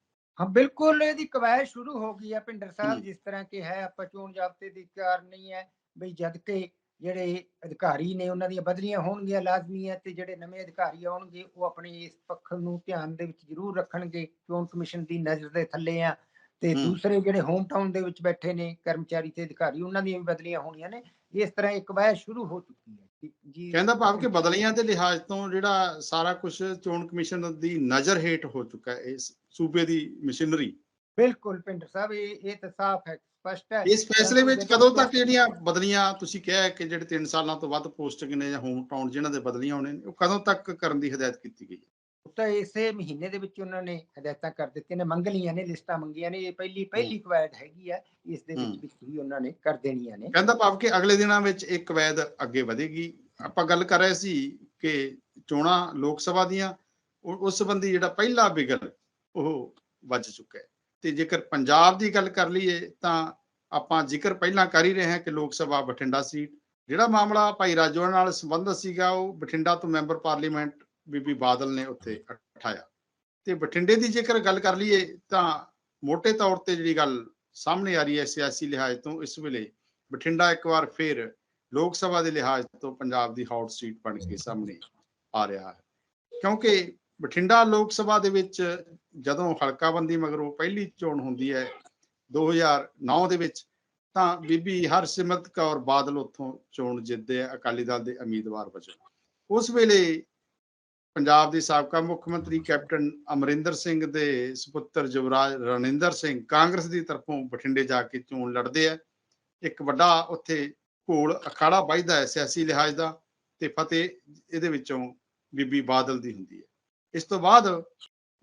ਹਾਂ ਬਿਲਕੁਲ ਇਹਦੀ ਕਵਾਇਦ ਸ਼ੁਰੂ ਹੋ ਗਈ ਹੈ ਪਿੰਡਰ ਸਾਹਿਬ। ਜਿਸ ਤਰ੍ਹਾਂ ਕਿ ਹੈ ਆਪਾਂ ਚੋਣ ਜ਼ਾਬਤੇ ਦੀ ਤਿਆਰ ਨਹੀਂ ਹੈ। ਬਈ ਜਦ ਕਿ ਜਿਹੜੇ ਅਧਿਕਾਰੀ ਨੇ ਉਹਨਾਂ ਦੀਆਂ ਬਦਲੀਆਂ ਹੋਣਗੀਆਂ ਲਾਜ਼ਮੀ ਹੈ ਤੇ ਜਿਹੜੇ ਨਵੇਂ ਅਧਿਕਾਰੀ ਆਉਣਗੇ ਉਹ ਆਪਣੇ ਇਸ ਪੱਖ ਨੂੰ ਧਿਆਨ ਦੇ ਵਿੱਚ ਜ਼ਰੂਰ ਰੱਖਣਗੇ ਚੋਣ ਕਮਿਸ਼ਨ ਦੀ ਨਜ਼ਰ ਦੇ ਥੱਲੇ ਆ ਤੇ। ਦੂਸਰੇ ਜਿਹੜੇ ਹੋਮ ਟਾਊਨ ਦੇ ਵਿੱਚ ਬੈਠੇ ਨੇ ਕਰਮਚਾਰੀ ਤੇ ਅਧਿਕਾਰੀ ਉਹਨਾਂ ਦੀਆਂ ਵੀ ਬਦਲੀਆਂ ਹੋਣੀਆਂ ਨੇ ਇਸ ਤਰ੍ਹਾਂ ਇੱਕ ਕਵਾਇਦ ਸ਼ੁਰੂ ਹੋ ਚੁੱਕੀ ਹੈ ਜੀ- ਜੀ ਕਹਿੰਦਾ ਭਾਵ ਕਿ ਬਦਲੀਆਂ ਦੇ ਲਿਹਾਜ਼ ਤੋਂ ਜਿਹੜਾ ਸਾਰਾ ਕੁਝ ਚੋਣ ਕਮਿਸ਼ਨ ਦੀ ਨਜ਼ਰ ਹੇਠ ਹੋ ਚੁੱਕਾ ਹੈ ਇਸ ਸੂਬੇ ਦੀ ਮਸ਼ੀਨਰੀ ਬਿਲਕੁਲ ਪਿੰਡਰ ਸਾਹਿਬ ਇਹ ਇਹ ਤਾਂ ਸਾਫ਼ ਹੈ ਸਪਸ਼ਟ ਹੈ। ਇਸ ਫੈਸਲੇ ਵਿੱਚ ਕਦੋਂ ਤੱਕ ਜਿਹੜੀਆਂ ਬਦਲੀਆਂ ਤੁਸੀਂ ਕਿਹਾ ਕਿ ਜਿਹੜੇ 3 ਸਾਲਾਂ ਤੋਂ ਵੱਧ ਪੋਸਟਿੰਗ ਨੇ ਜਾਂ ਹੋਮ ਟਾਊਨ ਜਿਨ੍ਹਾਂ ਦੇ ਬਦਲੀਆਂ ਹੋਣੇ ਨੇ ਉਹ ਕਦੋਂ ਤੱਕ ਕਰਨ ਦੀ ਹਦਾਇਤ ਕੀਤੀ ਗਈ ਹੈ? ਤਾਂ ਇਸੇ ਮਹੀਨੇ ਦੇ ਵਿੱਚ ਉਹਨਾਂ ਨੇ ਹਦਾਇਤਾਂ ਕਰ ਦਿੱਤੀਆਂ ਨੇ ਮੰਗ ਲਈਆਂ ਨੇ ਲਿਸਟਾਂ ਮੰਗੀਆਂ ਨੇ ਇਹ ਪਹਿਲੀ ਪਹਿਲੀ ਕਵਾਇਦ ਹੈਗੀ ਆ ਇਸ ਦੇ ਵਿੱਚ। ਵਿੱਚ ਹੀ ਉਹਨਾਂ ਨੇ ਕਰ ਦੇਣੀਆਂ ਨੇ। ਕਹਿੰਦਾ ਭਾਵ ਕਿ ਅਗਲੇ ਦਿਨਾਂ ਵਿੱਚ ਇੱਕ ਕਵੈਦ ਅੱਗੇ ਵਧੇਗੀ। ਆਪਾਂ ਗੱਲ ਕਰ ਰਹੇ ਸੀ ਕਿ ਚੋਣਾਂ ਲੋਕ ਸਭਾ ਦੀਆਂ ਉਸ ਸੰਬੰਧੀ ਜਿਹੜਾ ਪਹਿਲਾ ਬਿਗਲ ਉਹ ਵੱਜ ਚੁੱਕਾ ਹੈ। ਤੇ ਜੇਕਰ ਪੰਜਾਬ ਦੀ ਗੱਲ ਕਰ ਲਈਏ, ਤਾਂ ਆਪਾਂ ਜ਼ਿਕਰ ਪਹਿਲਾਂ ਕਰ ਹੀ ਰਹੇ ਹਾਂ ਕਿ ਲੋਕ ਸਭਾ ਬਠਿੰਡਾ ਸੀਟ, ਜਿਹੜਾ ਮਾਮਲਾ ਭਾਈ ਰਾਜੋਆ ਨਾਲ ਸੰਬੰਧਿਤ ਸੀਗਾ, ਉਹ ਬਠਿੰਡਾ ਤੋਂ ਮੈਂਬਰ ਪਾਰਲੀਮੈਂਟ ਬੀਬੀ ਬਾਦਲ ਨੇ ਉੱਥੇ ਉਠਾਇਆ। ਤੇ ਬਠਿੰਡੇ ਦੀ ਜੇਕਰ ਗੱਲ ਕਰ ਲਈਏ, ਤਾਂ ਮੋٹے ਤੌਰ ਤੇ ਜਿਹੜੀ ਗੱਲ ਸਾਹਮਣੇ ਆ ਰਹੀ ਹੈ ਸਿਆਸੀ ਲਿਹਾਜ਼ ਤੋਂ, ਇਸ ਵੇਲੇ ਬਠਿੰਡਾ ਇੱਕ ਵਾਰ ਫਿਰ ਲੋਕ ਸਭਾ ਦੇ ਲਿਹਾਜ਼ ਤੋਂ ਪੰਜਾਬ ਦੀ ਹੌਟ ਸੀਟ ਬਣ ਕੇ ਸਾਹਮਣੇ ਆ ਰਿਹਾ ਹੈ। ਕਿਉਂਕਿ ਬਠਿੰਡਾ ਲੋਕ ਸਭਾ ਦੇ ਵਿੱਚ ਜਦੋਂ ਹਲਕਾਬੰਦੀ ਮਗਰੋਂ ਪਹਿਲੀ ਚੋਣ ਹੁੰਦੀ ਹੈ 2009 ਦੇ ਵਿੱਚ, ਤਾਂ ਬੀਬੀ ਹਰਸਿਮਰਤ ਕੌਰ ਬਾਦਲ ਉੱਥੋਂ ਚੋਣ ਜਿੱਤਦੇ ਆ, ਅਕਾਲੀ ਦਲ ਦੇ ਉਮੀਦਵਾਰ ਵਜੋਂ। ਉਸ ਵੇਲੇ ਪੰਜਾਬ ਦੇ ਸਾਬਕਾ ਮੁੱਖ ਮੰਤਰੀ ਕੈਪਟਨ ਅਮਰਿੰਦਰ ਸਿੰਘ ਦੇ ਸੁਪੁੱਤਰ ਯੁਵਰਾਜ ਰਣਿੰਦਰ ਸਿੰਘ ਕਾਂਗਰਸ ਦੀ ਤਰਫੋਂ ਬਠਿੰਡੇ ਜਾ ਕੇ ਚੋਣ ਲੜਦੇ ਆ। ਇੱਕ ਵੱਡਾ ਉੱਥੇ ਘੋਲ ਅਖਾੜਾ ਵੱਜਦਾ ਹੈ ਸਿਆਸੀ ਲਿਹਾਜ਼ ਦਾ ਤੇ ਫਤਿਹ ਇਹਦੇ ਵਿੱਚੋਂ ਬੀਬੀ ਬਾਦਲ ਦੀ ਹੁੰਦੀ ਹੈ। ਇਸ ਤੋਂ ਬਾਅਦ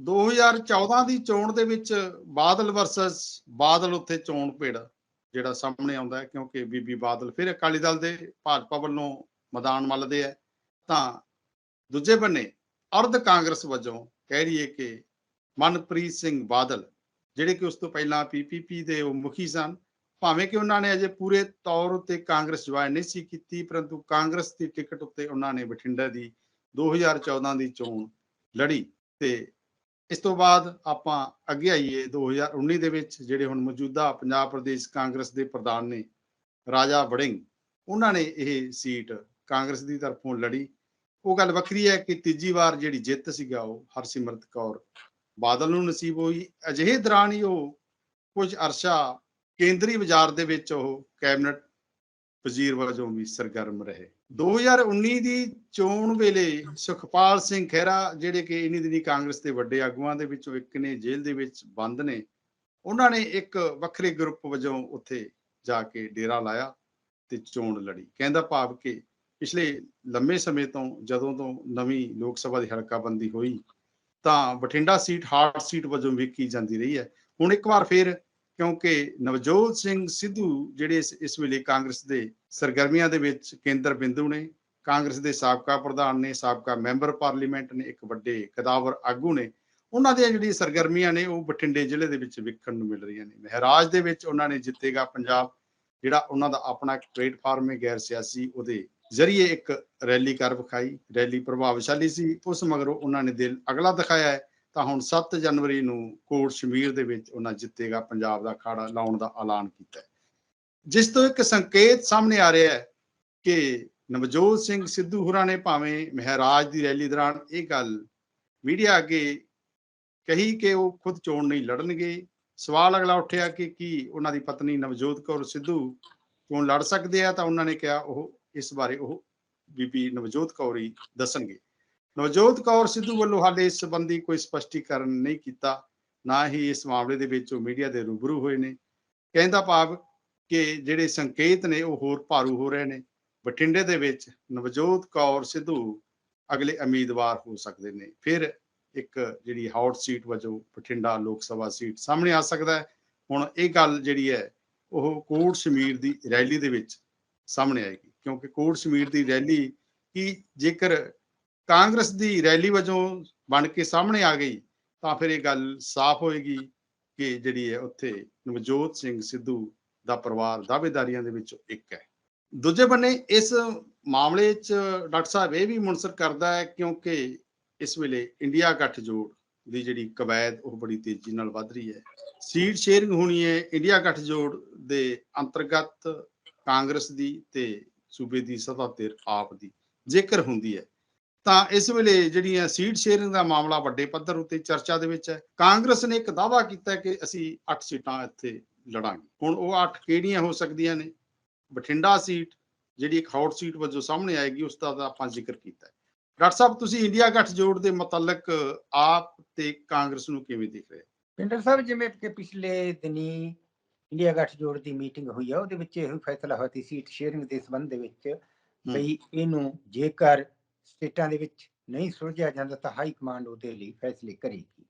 2014 ਦੀ ਚੋਣ ਦੇ ਵਿੱਚ ਬਾਦਲ ਵਰਸਸ ਬਾਦਲ ਉੱਥੇ ਚੋਣ ਭੇੜ ਜਿਹੜਾ ਸਾਹਮਣੇ ਆਉਂਦਾ ਹੈ, ਕਿਉਂਕਿ ਬੀਬੀ ਬਾਦਲ ਫਿਰ ਅਕਾਲੀ ਦਲ ਦੇ, ਭਾਜਪਾ ਵੱਲੋਂ ਮੈਦਾਨ ਮੱਲਦੇ ਆ ਤਾਂ ਦੂਜੇ ਬੰਨੇ ਅਰਧ ਕਾਂਗਰਸ ਵਜੋਂ ਕਹਿ ਰਹੀਏ ਕਿ ਮਨਪ੍ਰੀਤ ਸਿੰਘ ਬਾਦਲ, ਜਿਹੜੇ ਕਿ ਉਸ ਤੋਂ ਪਹਿਲਾਂ ਪੀਪੀਪੀ ਦੇ ਉਹ ਮੁਖੀ ਸਨ, ਭਾਵੇਂ ਕਿ ਉਹਨਾਂ ਨੇ ਅਜੇ ਪੂਰੇ ਤੌਰ ਉੱਤੇ ਕਾਂਗਰਸ ਜੁਆਇਨ ਨਹੀਂ ਸੀ ਕੀਤੀ, ਪਰੰਤੂ ਕਾਂਗਰਸ ਦੀ ਟਿਕਟ ਉੱਤੇ ਉਹਨਾਂ ਨੇ ਬਠਿੰਡਾ ਦੀ 2014 ਦੀ ਚੋਣ ਲੜੀ। ਤੇ ਇਸ ਤੋਂ ਬਾਅਦ ਆਪਾਂ ਅੱਗੇ ਆਈਏ 2019 ਦੇ ਵਿੱਚ, ਜਿਹੜੇ ਹੁਣ ਮੌਜੂਦਾ ਪੰਜਾਬ ਪ੍ਰਦੇਸ਼ ਕਾਂਗਰਸ ਦੇ ਪ੍ਰਧਾਨ ਨੇ, ਰਾਜਾ ਵੜਿੰਗ, ਉਹਨਾਂ ਨੇ ਇਹ ਸੀਟ ਕਾਂਗਰਸ ਦੀ ਤਰਫੋਂ ਲੜੀ। ਉਹ ਗੱਲ ਵੱਖਰੀ ਹੈ ਕਿ ਤੀਜੀ ਵਾਰ ਜਿਹੜੀ ਜਿੱਤ ਸੀਗਾ, ਉਹ ਹਰਸਿਮਰਤ ਕੌਰ ਬਾਦਲ ਨੂੰ ਨਸੀਬ ਹੋਈ। ਅਜਿਹੇ ਦੌਰਾਨ ਹੀ ਉਹ ਕੁਝ ਅਰਸ਼ਾ ਕੇਂਦਰੀ ਬਾਜ਼ਾਰ ਦੇ ਵਿੱਚ ਉਹ ਕੈਬਨਿਟ ਵਜ਼ੀਰ ਵਜੋਂ ਵੀ ਸਰਗਰਮ ਰਹੇ। 2019 ਦੀ ਚੋਣ ਵੇਲੇ ਸੁਖਪਾਲ ਸਿੰਘ ਖਹਿਰਾ, ਜਿਹੜੇ ਕਿ ਇਨੀ ਦਿਨੀ ਕਾਂਗਰਸ ਦੇ ਵੱਡੇ ਆਗੂਆਂ ਦੇ ਵਿੱਚੋਂ ਇੱਕ ਨੇ ਜੇਲ੍ਹ ਦੇ ਵਿੱਚ ਬੰਦ ਨੇ, ਉਹਨਾਂ ਨੇ ਇੱਕ ਵੱਖਰੇ ਗਰੁੱਪ ਵਜੋਂ ਉੱਥੇ ਜਾ ਕੇ ਡੇਰਾ ਲਾਇਆ ਤੇ ਚੋਣ ਲੜੀ। ਕਹਿੰਦਾ ਭਾਵ ਕਿ ਪਿਛਲੇ ਲੰਮੇ ਸਮੇਂ ਤੋਂ, ਜਦੋਂ ਤੋਂ ਨਵੀਂ ਲੋਕ ਸਭਾ ਦੀ ਹਲਕਾਬੰਦੀ ਹੋਈ, ਤਾਂ ਬਠਿੰਡਾ ਸੀਟ ਹਾਰਡ ਸੀਟ ਵਜੋਂ ਵੇਖੀ ਜਾਂਦੀ ਰਹੀ ਹੈ। ਹੁਣ ਇੱਕ ਵਾਰ ਫੇਰ ਕਿਉਂਕਿ ਨਵਜੋਤ ਸਿੰਘ ਸਿੱਧੂ ਜਿਹੜੇ ਇਸ ਵੇਲੇ ਕਾਂਗਰਸ ਦੇ ਸਰਗਰਮੀਆਂ ਦੇ ਵਿੱਚ ਕੇਂਦਰ ਬਿੰਦੂ ਨੇ, ਕਾਂਗਰਸ ਦੇ ਸਾਬਕਾ ਪ੍ਰਧਾਨ ਨੇ, ਸਾਬਕਾ ਮੈਂਬਰ ਪਾਰਲੀਮੈਂਟ ਨੇ, ਇੱਕ ਵੱਡੇ ਕਦਾਵਰ ਆਗੂ ਨੇ, ਉਹਨਾਂ ਦੀਆਂ ਜਿਹੜੀਆਂ ਸਰਗਰਮੀਆਂ ਨੇ ਉਹ ਬਠਿੰਡੇ ਜ਼ਿਲ੍ਹੇ ਦੇ ਵਿੱਚ ਵੇਖਣ ਨੂੰ ਮਿਲ ਰਹੀਆਂ ਨੇ। ਮਹਾਰਾਜ ਦੇ ਵਿੱਚ ਉਹਨਾਂ ਨੇ ਜਿੱਤੇਗਾ ਪੰਜਾਬ, ਜਿਹੜਾ ਉਹਨਾਂ ਦਾ ਆਪਣਾ ਇੱਕ ਪਲੇਟਫਾਰਮ ਹੈ ਗੈਰ ਸਿਆਸੀ, ਉਹਦੇ ਜ਼ਰੀਏ ਇੱਕ ਰੈਲੀ ਕਰ ਵਿਖਾਈ। ਰੈਲੀ ਪ੍ਰਭਾਵਸ਼ਾਲੀ ਸੀ, ਉਸ ਮਗਰੋਂ ਉਹਨਾਂ ਨੇ ਦਿਲ ਅਗਲਾ ਦਿਖਾਇਆ ਹੈ। ਤਾਂ ਹੁਣ 7 ਜਨਵਰੀ ਨੂੰ ਕੋਟ ਸ਼ਮੀਰ ਦੇ ਵਿੱਚ ਉਹਨਾਂ ਜਿੱਤੇਗਾ, ਪੰਜਾਬ ਦਾ ਅਖਾੜਾ ਲਾਉਣ ਦਾ ਐਲਾਨ ਕੀਤਾ ਹੈ। ਜਿਸ ਤੋਂ ਇੱਕ ਸੰਕੇਤ ਸਾਹਮਣੇ ਆ ਰਿਹਾ ਹੈ ਕਿ ਨਵਜੋਤ ਸਿੰਘ ਸਿੱਧੂ ਹੋਰਾਂ ਨੇ ਭਾਵੇਂ ਮਹਿਰਾਜ ਦੀ ਰੈਲੀ ਦੌਰਾਨ ਇਹ ਗੱਲ ਮੀਡੀਆ ਅੱਗੇ ਕਹੀ ਕਿ ਉਹ ਖੁਦ ਚੋਣ ਨਹੀਂ ਲੜਨਗੇ। ਸਵਾਲ ਅਗਲਾ ਉੱਠਿਆ ਕਿ ਕੀ ਉਹਨਾਂ ਦੀ ਪਤਨੀ ਨਵਜੋਤ ਕੌਰ ਸਿੱਧੂ ਚੋਣ ਲੜ ਸਕਦੇ ਆ? ਤਾਂ ਉਹਨਾਂ ਨੇ ਕਿਹਾ ਉਹ ਇਸ ਬਾਰੇ ਉਹ ਬੀਬੀ ਨਵਜੋਤ ਕੌਰ ਹੀ ਦੱਸਣਗੇ। ਨਵਜੋਤ ਕੌਰ ਸਿੱਧੂ ਵੱਲੋਂ ਹਾਲੇ ਇਸ ਸੰਬੰਧੀ ਕੋਈ ਸਪਸ਼ਟੀਕਰਨ ਨਹੀਂ ਕੀਤਾ, ਨਾ ਹੀ ਇਸ ਮਾਮਲੇ ਦੇ ਵਿੱਚ ਉਹ ਮੀਡੀਆ ਦੇ ਰੂਬਰੂ ਹੋਏ ਨੇ। ਕਹਿੰਦਾ ਭਾਵ ਕਿ ਜਿਹੜੇ ਸੰਕੇਤ ਨੇ ਉਹ ਹੋਰ ਭਾਰੂ ਹੋ ਰਹੇ ਨੇ। ਬਠਿੰਡੇ ਦੇ ਵਿੱਚ ਨਵਜੋਤ ਕੌਰ ਸਿੱਧੂ ਅਗਲੇ ਉਮੀਦਵਾਰ ਹੋ ਸਕਦੇ ਨੇ। ਫਿਰ ਇੱਕ ਜਿਹੜੀ ਹੌਟ ਸੀਟ ਵਜੋਂ ਬਠਿੰਡਾ ਲੋਕ ਸਭਾ ਸੀਟ ਸਾਹਮਣੇ ਆ ਸਕਦਾ ਹੈ। ਹੁਣ ਇਹ ਗੱਲ ਜਿਹੜੀ ਹੈ, ਉਹ ਕੋਟ ਸ਼ਮੀਰ ਦੀ ਰੈਲੀ ਦੇ ਵਿੱਚ ਸਾਹਮਣੇ ਆਏਗੀ। ਕਿਉਂਕਿ ਕੋਟ ਸ਼ਮੀਰ ਦੀ ਰੈਲੀ ਕੀ ਜੇਕਰ ਕਾਂਗਰਸ ਦੀ ਰੈਲੀ ਵਜੋਂ ਬਣ ਕੇ ਸਾਹਮਣੇ ਆ ਗਈ, ਤਾਂ ਫਿਰ ਇਹ ਗੱਲ ਸਾਫ਼ ਹੋਏਗੀ ਕਿ ਜਿਹੜੀ ਹੈ ਉੱਥੇ ਨਵਜੋਤ ਸਿੰਘ ਸਿੱਧੂ ਦਾ ਪਰਿਵਾਰ ਦਾਅਵੇਦਾਰੀਆਂ ਦੇ ਵਿੱਚੋਂ ਇੱਕ ਹੈ। ਦੂਜੇ ਬੰਨੇ ਇਸ ਮਾਮਲੇ 'ਚ ਡਾਕਟਰ ਸਾਹਿਬ ਇਹ ਵੀ ਮੁਨਸਰ ਕਰਦਾ ਹੈ ਕਿਉਂਕਿ ਇਸ ਵੇਲੇ ਇੰਡੀਆ ਗੱਠਜੋੜ ਦੀ ਜਿਹੜੀ ਕਵਾਇਦ ਉਹ ਬੜੀ ਤੇਜ਼ੀ ਨਾਲ ਵੱਧ ਰਹੀ ਹੈ। ਸੀਟ ਸ਼ੇਅਰਿੰਗ ਹੋਣੀ ਹੈ ਇੰਡੀਆ ਗੱਠਜੋੜ ਦੇ ਅੰਤਰਗਤ ਕਾਂਗਰਸ ਦੀ ਤੇ ਸੂਬੇ ਦੀ ਸੱਤਾ ਤੇ ਆਪ ਦੀ ਜੇਕਰ ਹੁੰਦੀ ਹੈ ਤਾਂ ਇਸ ਵੇਲੇ ਜਿਹੜੀਆਂ ਸੀਟ ਸ਼ੇਅਰਿੰਗ ਦਾ ਮਾਮਲਾ ਵੱਡੇ ਪੱਧਰ ਉੱਤੇ ਚਰਚਾ ਦੇ ਵਿੱਚ ਹੈ। ਕਾਂਗਰਸ ਨੇ ਇੱਕ ਦਾਅਵਾ ਕੀਤਾ ਹੈ ਕਿ ਅਸੀਂ 8 ਸੀਟਾਂ ਇੱਥੇ ਲੜਾਂਗੇ। ਹੁਣ ਉਹ 8 ਕਿਹੜੀਆਂ ਹੋ ਸਕਦੀਆਂ ਨੇ? ਬਠਿੰਡਾ ਸੀਟ ਜਿਹੜੀ ਇੱਕ ਹੌਟ ਸੀਟ ਵਜੋਂ ਸਾਹਮਣੇ ਆਏਗੀ ਉਸ ਦਾ ਆਪਾਂ ਜ਼ਿਕਰ ਕੀਤਾ ਹੈ। ਡਾਕਟਰ ਸਾਹਿਬ ਤੁਸੀਂ ਇੰਡੀਆ ਗੱਠਜੋੜ ਦੇ ਮੁਤਲਕ ਆਪ ਤੇ ਕਾਂਗਰਸ ਨੂੰ ਕਿਵੇਂ ਦੇਖ ਰਹੇ ਹੋ? ਪਿੰਡਰ ਸਾਹਿਬ ਜਿਵੇਂ ਕਿ ਪਿਛਲੇ ਦਿਨੀ ਇੰਡੀਆ ਗੱਠਜੋੜ ਦੀ ਮੀਟਿੰਗ ਹੋਈ ਆ ਉਹਦੇ ਵਿੱਚ ਇਹ ਫੈਸਲਾ ਹੋਇਆ ਸੀ ਸੀਟ ਸ਼ੇਅਰਿੰਗ ਦੇ ਸੰਬੰਧ ਦੇ ਵਿੱਚ ਬਈ ਇਹਨੂੰ ਜੇਕਰ ਸਟੇਟਾਂ ਦੇ ਵਿੱਚ ਨਹੀਂ ਸੁਲਝਿਆ ਜਾਂਦਾ ਤਾਂ ਹਾਈ ਕਮਾਂਡ ਉਹਦੇ ਲਈ ਫੈਸਲੇ ਕਰੇਗੀ।